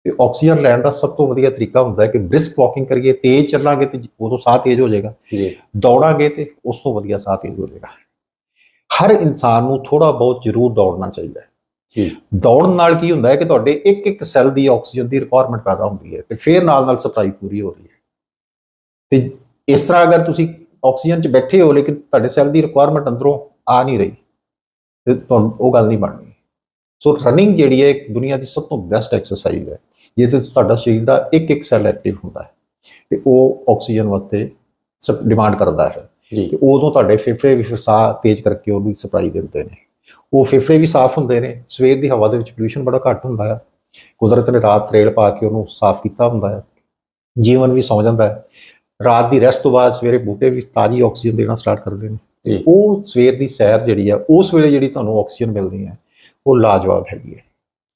ਤੇ ਆਕਸੀਜਨ ਲੈਣ ਦਾ ਸਭ ਤੋਂ ਵਧੀਆ ਤਰੀਕਾ ਹੁੰਦਾ ਹੈ ਕਿ ਬ੍ਰਿਸਕ ਵਾਕਿੰਗ ਕਰੀਏ ਤੇਜ਼ ਚੱਲਾਂਗੇ ਤੇ ਉਦੋਂ ਸਾਹ ਤੇਜ਼ ਹੋ ਜਾਏਗਾ। ਜੀ। ਦੌੜਾਂਗੇ ਤੇ ਉਸ ਤੋਂ ਵਧੀਆ ਸਾਹ ਤੇਜ਼ ਹੋ ਜਾਏਗਾ। ਹਰ ਇਨਸਾਨ ਨੂੰ ਥੋੜਾ ਬਹੁਤ ਜ਼ਰੂਰ ਦੌੜਨਾ ਚਾਹੀਦਾ ਹੈ। ਜੀ। ਦੌੜਨ ਨਾਲ ਕੀ ਹੁੰਦਾ ਹੈ ਕਿ ਤੁਹਾਡੇ ਇੱਕ ਇੱਕ ਸੈੱਲ ਦੀ ਆਕਸੀਜਨ ਦੀ ਰਿਕੁਆਇਰਮੈਂਟ ਪੈਦਾ ਹੁੰਦੀ ਹੈ ਤੇ ਫਿਰ ਨਾਲ ਨਾਲ ਸਪਲਾਈ ਪੂਰੀ ਹੋ ਰਹੀ ਹੈ। ਤੇ ਇਸ ਤਰ੍ਹਾਂ ਅਗਰ ਤੁਸੀਂ ਆਕਸੀਜਨ 'ਚ ਬੈਠੇ ਹੋ ਲੇਕਿਨ ਤੁਹਾਡੇ ਸੈੱਲ ਦੀ ਰਿਕੁਆਇਰਮੈਂਟ ਅੰਦਰੋਂ ਆ ਨਹੀਂ ਰਹੀ ਤੇ ਤੁਹਾਨੂੰ ਉਹ ਗੱਲ ਨਹੀਂ ਬਣਨੀ। ਸੋ ਰਨਿੰਗ ਜਿਹੜੀ ਹੈ ਇੱਕ ਦੁਨੀਆ ਦੀ ਸਭ ਤੋਂ ਬੈਸਟ ਐਕਸਰਸਾਈਜ਼ ਹੈ ਜਿਸ ਵਿੱਚ ਤੁਹਾਡਾ ਸਰੀਰ ਦਾ ਇੱਕ ਇੱਕ ਸੈੱਲ ਐਕਟਿਵ ਹੁੰਦਾ ਹੈ ਤੇ ਉਹ ਆਕਸੀਜਨ ਵਾਸਤੇ ਸਭ ਡਿਮਾਂਡ ਕਰਦਾ ਹੈ। ਤੇ ਉਦੋਂ ਤੁਹਾਡੇ ਫੇਫੜੇ ਵੀ ਸਾਹ ਤੇਜ਼ ਕਰਕੇ ਉਹਨੂੰ ਸਪਲਾਈ ਦਿੰਦੇ ਨੇ। ਉਹ ਫੇਫੜੇ ਵੀ ਸਾਫ਼ ਹੁੰਦੇ ਨੇ ਸਵੇਰ ਦੀ ਹਵਾ ਦੇ ਵਿੱਚ ਪੋਲੂਸ਼ਨ ਬੜਾ ਘੱਟ ਹੁੰਦਾ ਹੈ ਕੁਦਰਤ ਨੇ ਰਾਤ ਰੇਲ ਪਾ ਕੇ ਉਹਨੂੰ ਸਾਫ਼ ਕੀਤਾ ਹੁੰਦਾ ਹੈ ਜੀਵਨ ਵੀ ਸੌ ਜਾਂਦਾ ਹੈ। ਰਾਤ ਦੀ ਰੈਸਟ ਤੋਂ ਬਾਅਦ ਸਵੇਰੇ ਬੂਟੇ ਵੀ ਤਾਜ਼ੀ ਆਕਸੀਜਨ ਦੇਣਾ ਸਟਾਰਟ ਕਰਦੇ ਨੇ। ਤੇ। ਉਹ ਸਵੇਰ ਦੀ ਸੈਰ ਜਿਹੜੀ ਆ ਉਸ ਵੇਲੇ ਜਿਹੜੀ ਤੁਹਾਨੂੰ ਆਕਸੀਜਨ ਮਿਲਦੀ ਹੈ ਉਹ ਲਾਜਵਾਬ ਹੈਗੀ ਹੈ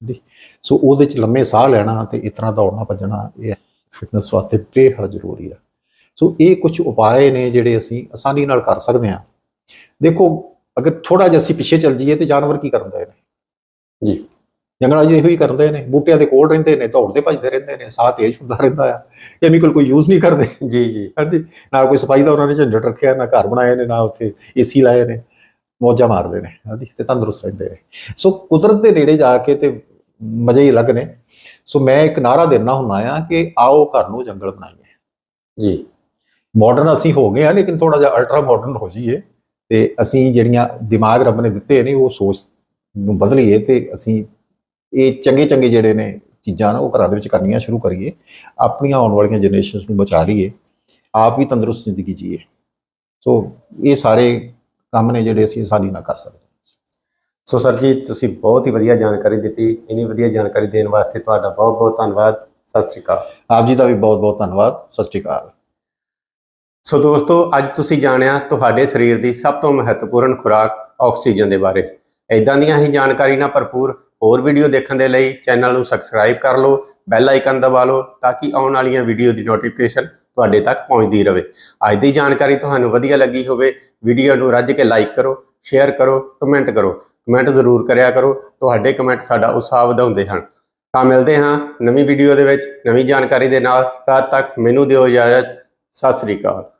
ਜੀ। ਸੋ ਉਹਦੇ ਚ ਲੰਮੇ ਸਾਹ ਲੈਣਾ ਤੇ ਇਤਨਾ ਦੌੜਨਾ ਭੱਜਣਾ ਇਹ ਫਿਟਨੈਸ ਵਾਸਤੇ ਬੇਹੱਦ ਜ਼ਰੂਰੀ ਹੈ ਸੋ ਇਹ ਕੁਝ ਉਪਾਏ ਨੇ ਜਿਹੜੇ ਅਸੀਂ ਆਸਾਨੀ ਨਾਲ ਕਰ ਸਕਦੇ ਹਾਂ। ਦੇਖੋ ਅਗਰ ਥੋੜਾ ਜਿਹਾ ਅਸੀਂ ਪਿੱਛੇ ਚੱਲ ਜਾਈਏ ਤੇ ਜਾਨਵਰ ਕੀ ਕਰਦੇ ਨੇ ਜੀ। ਜੰਗਲਾਂ 'ਚ ਇਹੋ ਹੀ ਕਰਦੇ ਨੇ ਬੂਟਿਆਂ ਦੇ ਕੋਲ ਰਹਿੰਦੇ ਨੇ ਦੌੜਦੇ ਭੱਜਦੇ ਰਹਿੰਦੇ ਨੇ ਸਾਹ ਤੇਜ਼ ਹੁੰਦਾ ਰਹਿੰਦਾ ਆ। ਕੈਮੀਕਲ ਕੋਈ ਯੂਜ਼ ਨਹੀਂ ਕਰਦੇ। ਜੀ ਜੀ। ਹਾਂਜੀ ਨਾ ਕੋਈ ਸਫ਼ਾਈ ਦਾ ਉਹਨਾਂ ਨੇ ਝੰਡਟ ਰੱਖਿਆ ਨਾ ਘਰ ਬਣਾਏ ਨੇ ਨਾ ਉੱਥੇ ਏਸੀ ਲਾਏ ਨੇ ਮੌਜਾਂ ਮਾਰਦੇ ਨੇ ਹਾਂਜੀ ਤੇ ਤੰਦਰੁਸਤ ਰਹਿੰਦੇ ਨੇ। ਸੋ ਕੁਦਰਤ ਦੇ ਨੇੜੇ ਜਾ ਕੇ ਤੇ ਮਜ਼ੇ ਹੀ ਅਲੱਗ ਨੇ। ਸੋ ਮੈਂ ਇੱਕ ਨਾਰਾ ਦੇਣਾ ਹੁੰਦਾ ਆ ਕਿ ਆਓ ਘਰ ਨੂੰ ਜੰਗਲ ਬਣਾਈਏ। ਜੀ। ਮਾਡਰਨ ਅਸੀਂ ਹੋ ਗਏ ਆ ਲੇਕਿਨ ਥੋੜਾ ਜਿਹਾ ਅਲਟਰਾ ਮਾਡਰਨ ਹੋ ਜਾਈਏ ਤੇ ਅਸੀਂ ਜਿਹੜੀਆਂ ਦਿਮਾਗ ਰੱਬ ਨੇ ਦਿੱਤੇ ਨੇ ਉਹ ਸੋਚ ਨੂੰ ਬਦਲੀਏ ਤੇ ਅਸੀਂ ਇਹ ਚੰਗੇ ਚੰਗੇ ਜਿਹੜੇ ਨੇ ਚੀਜ਼ਾਂ ਨਾ ਉਹ ਘਰਾਂ ਦੇ ਵਿੱਚ ਕਰਨੀਆਂ ਸ਼ੁਰੂ ਕਰੀਏ ਆਪਣੀਆਂ ਆਉਣ ਵਾਲੀਆਂ ਜਨਰੇਸ਼ਨਸ ਨੂੰ ਬਚਾ ਲਈਏ ਆਪ ਵੀ ਤੰਦਰੁਸਤ ਜ਼ਿੰਦਗੀ ਜੀਏ। ਸੋ ਇਹ ਸਾਰੇ ਕੰਮ ਨੇ ਜਿਹੜੇ ਅਸੀਂ ਆਸਾਨੀ ਨਾਲ ਕਰ ਸਕਦੇ ਸੋ ਸਰ ਜੀ ਤੁਸੀਂ ਬਹੁਤ ਹੀ ਵਧੀਆ ਜਾਣਕਾਰੀ ਦਿੱਤੀ ਇੰਨੀ ਵਧੀਆ ਜਾਣਕਾਰੀ ਦੇਣ ਵਾਸਤੇ ਤੁਹਾਡਾ ਬਹੁਤ ਬਹੁਤ ਧੰਨਵਾਦ। ਸਤਿ ਸ੍ਰੀ ਅਕਾਲ। ਆਪ ਜੀ ਦਾ ਵੀ ਬਹੁਤ ਬਹੁਤ ਧੰਨਵਾਦ। ਸਤਿ ਸ਼੍ਰੀ ਅਕਾਲ। ਸੋ ਦੋਸਤੋ ਅੱਜ ਤੁਸੀਂ ਜਾਣਿਆ ਤੁਹਾਡੇ ਸਰੀਰ ਦੀ ਸਭ ਤੋਂ ਮਹੱਤਵਪੂਰਨ ਖੁਰਾਕ ਆਕਸੀਜਨ ਦੇ ਬਾਰੇ। ਇਦਾਂ ਦੀਆਂ ਹੀ ਜਾਣਕਾਰੀ ਨਾਲ ਭਰਪੂਰ ਹੋਰ ਵੀਡੀਓ ਦੇਖਣ ਦੇ ਲਈ ਚੈਨਲ ਨੂੰ ਸਬਸਕ੍ਰਾਈਬ ਕਰ ਲਓ ਬੈਲ ਆਈਕਨ ਦਬਾ ਲਓ ਤਾਂ ਕਿ ਆਉਣ ਵਾਲੀਆਂ ਵੀਡੀਓ ਦੀ ਨੋਟੀਫਿਕੇਸ਼ਨ ਤੁਹਾਡੇ ਤੱਕ ਪਹੁੰਚਦੀ ਰਹੇ। ਅੱਜ ਦੀ ਜਾਣਕਾਰੀ ਤੁਹਾਨੂੰ ਵਧੀਆ ਲੱਗੀ ਹੋਵੇ ਵੀਡੀਓ ਨੂੰ ਰੱਜ ਕੇ ਲਾਈਕ ਕਰੋ ਸ਼ੇਅਰ ਕਰੋ ਕਮੈਂਟ ਕਰੋ। ਕਮੈਂਟ ਜ਼ਰੂਰ ਕਰਿਆ ਕਰੋ, ਤੁਹਾਡੇ ਕਮੈਂਟ ਸਾਡਾ ਉਤਸ਼ਾਹ ਵਧਾਉਂਦੇ ਹਨ। ਤਾਂ ਮਿਲਦੇ ਹਾਂ ਨਵੀਂ ਵੀਡੀਓ ਦੇ ਵਿੱਚ, ਨਵੀਂ ਜਾਣਕਾਰੀ ਦੇ ਨਾਲ। ਤਦ ਤੱਕ ਮੈਨੂੰ ਦਿਓ ਇਜਾਜ਼ਤ, ਸਤਿ ਸ੍ਰੀ ਅਕਾਲ।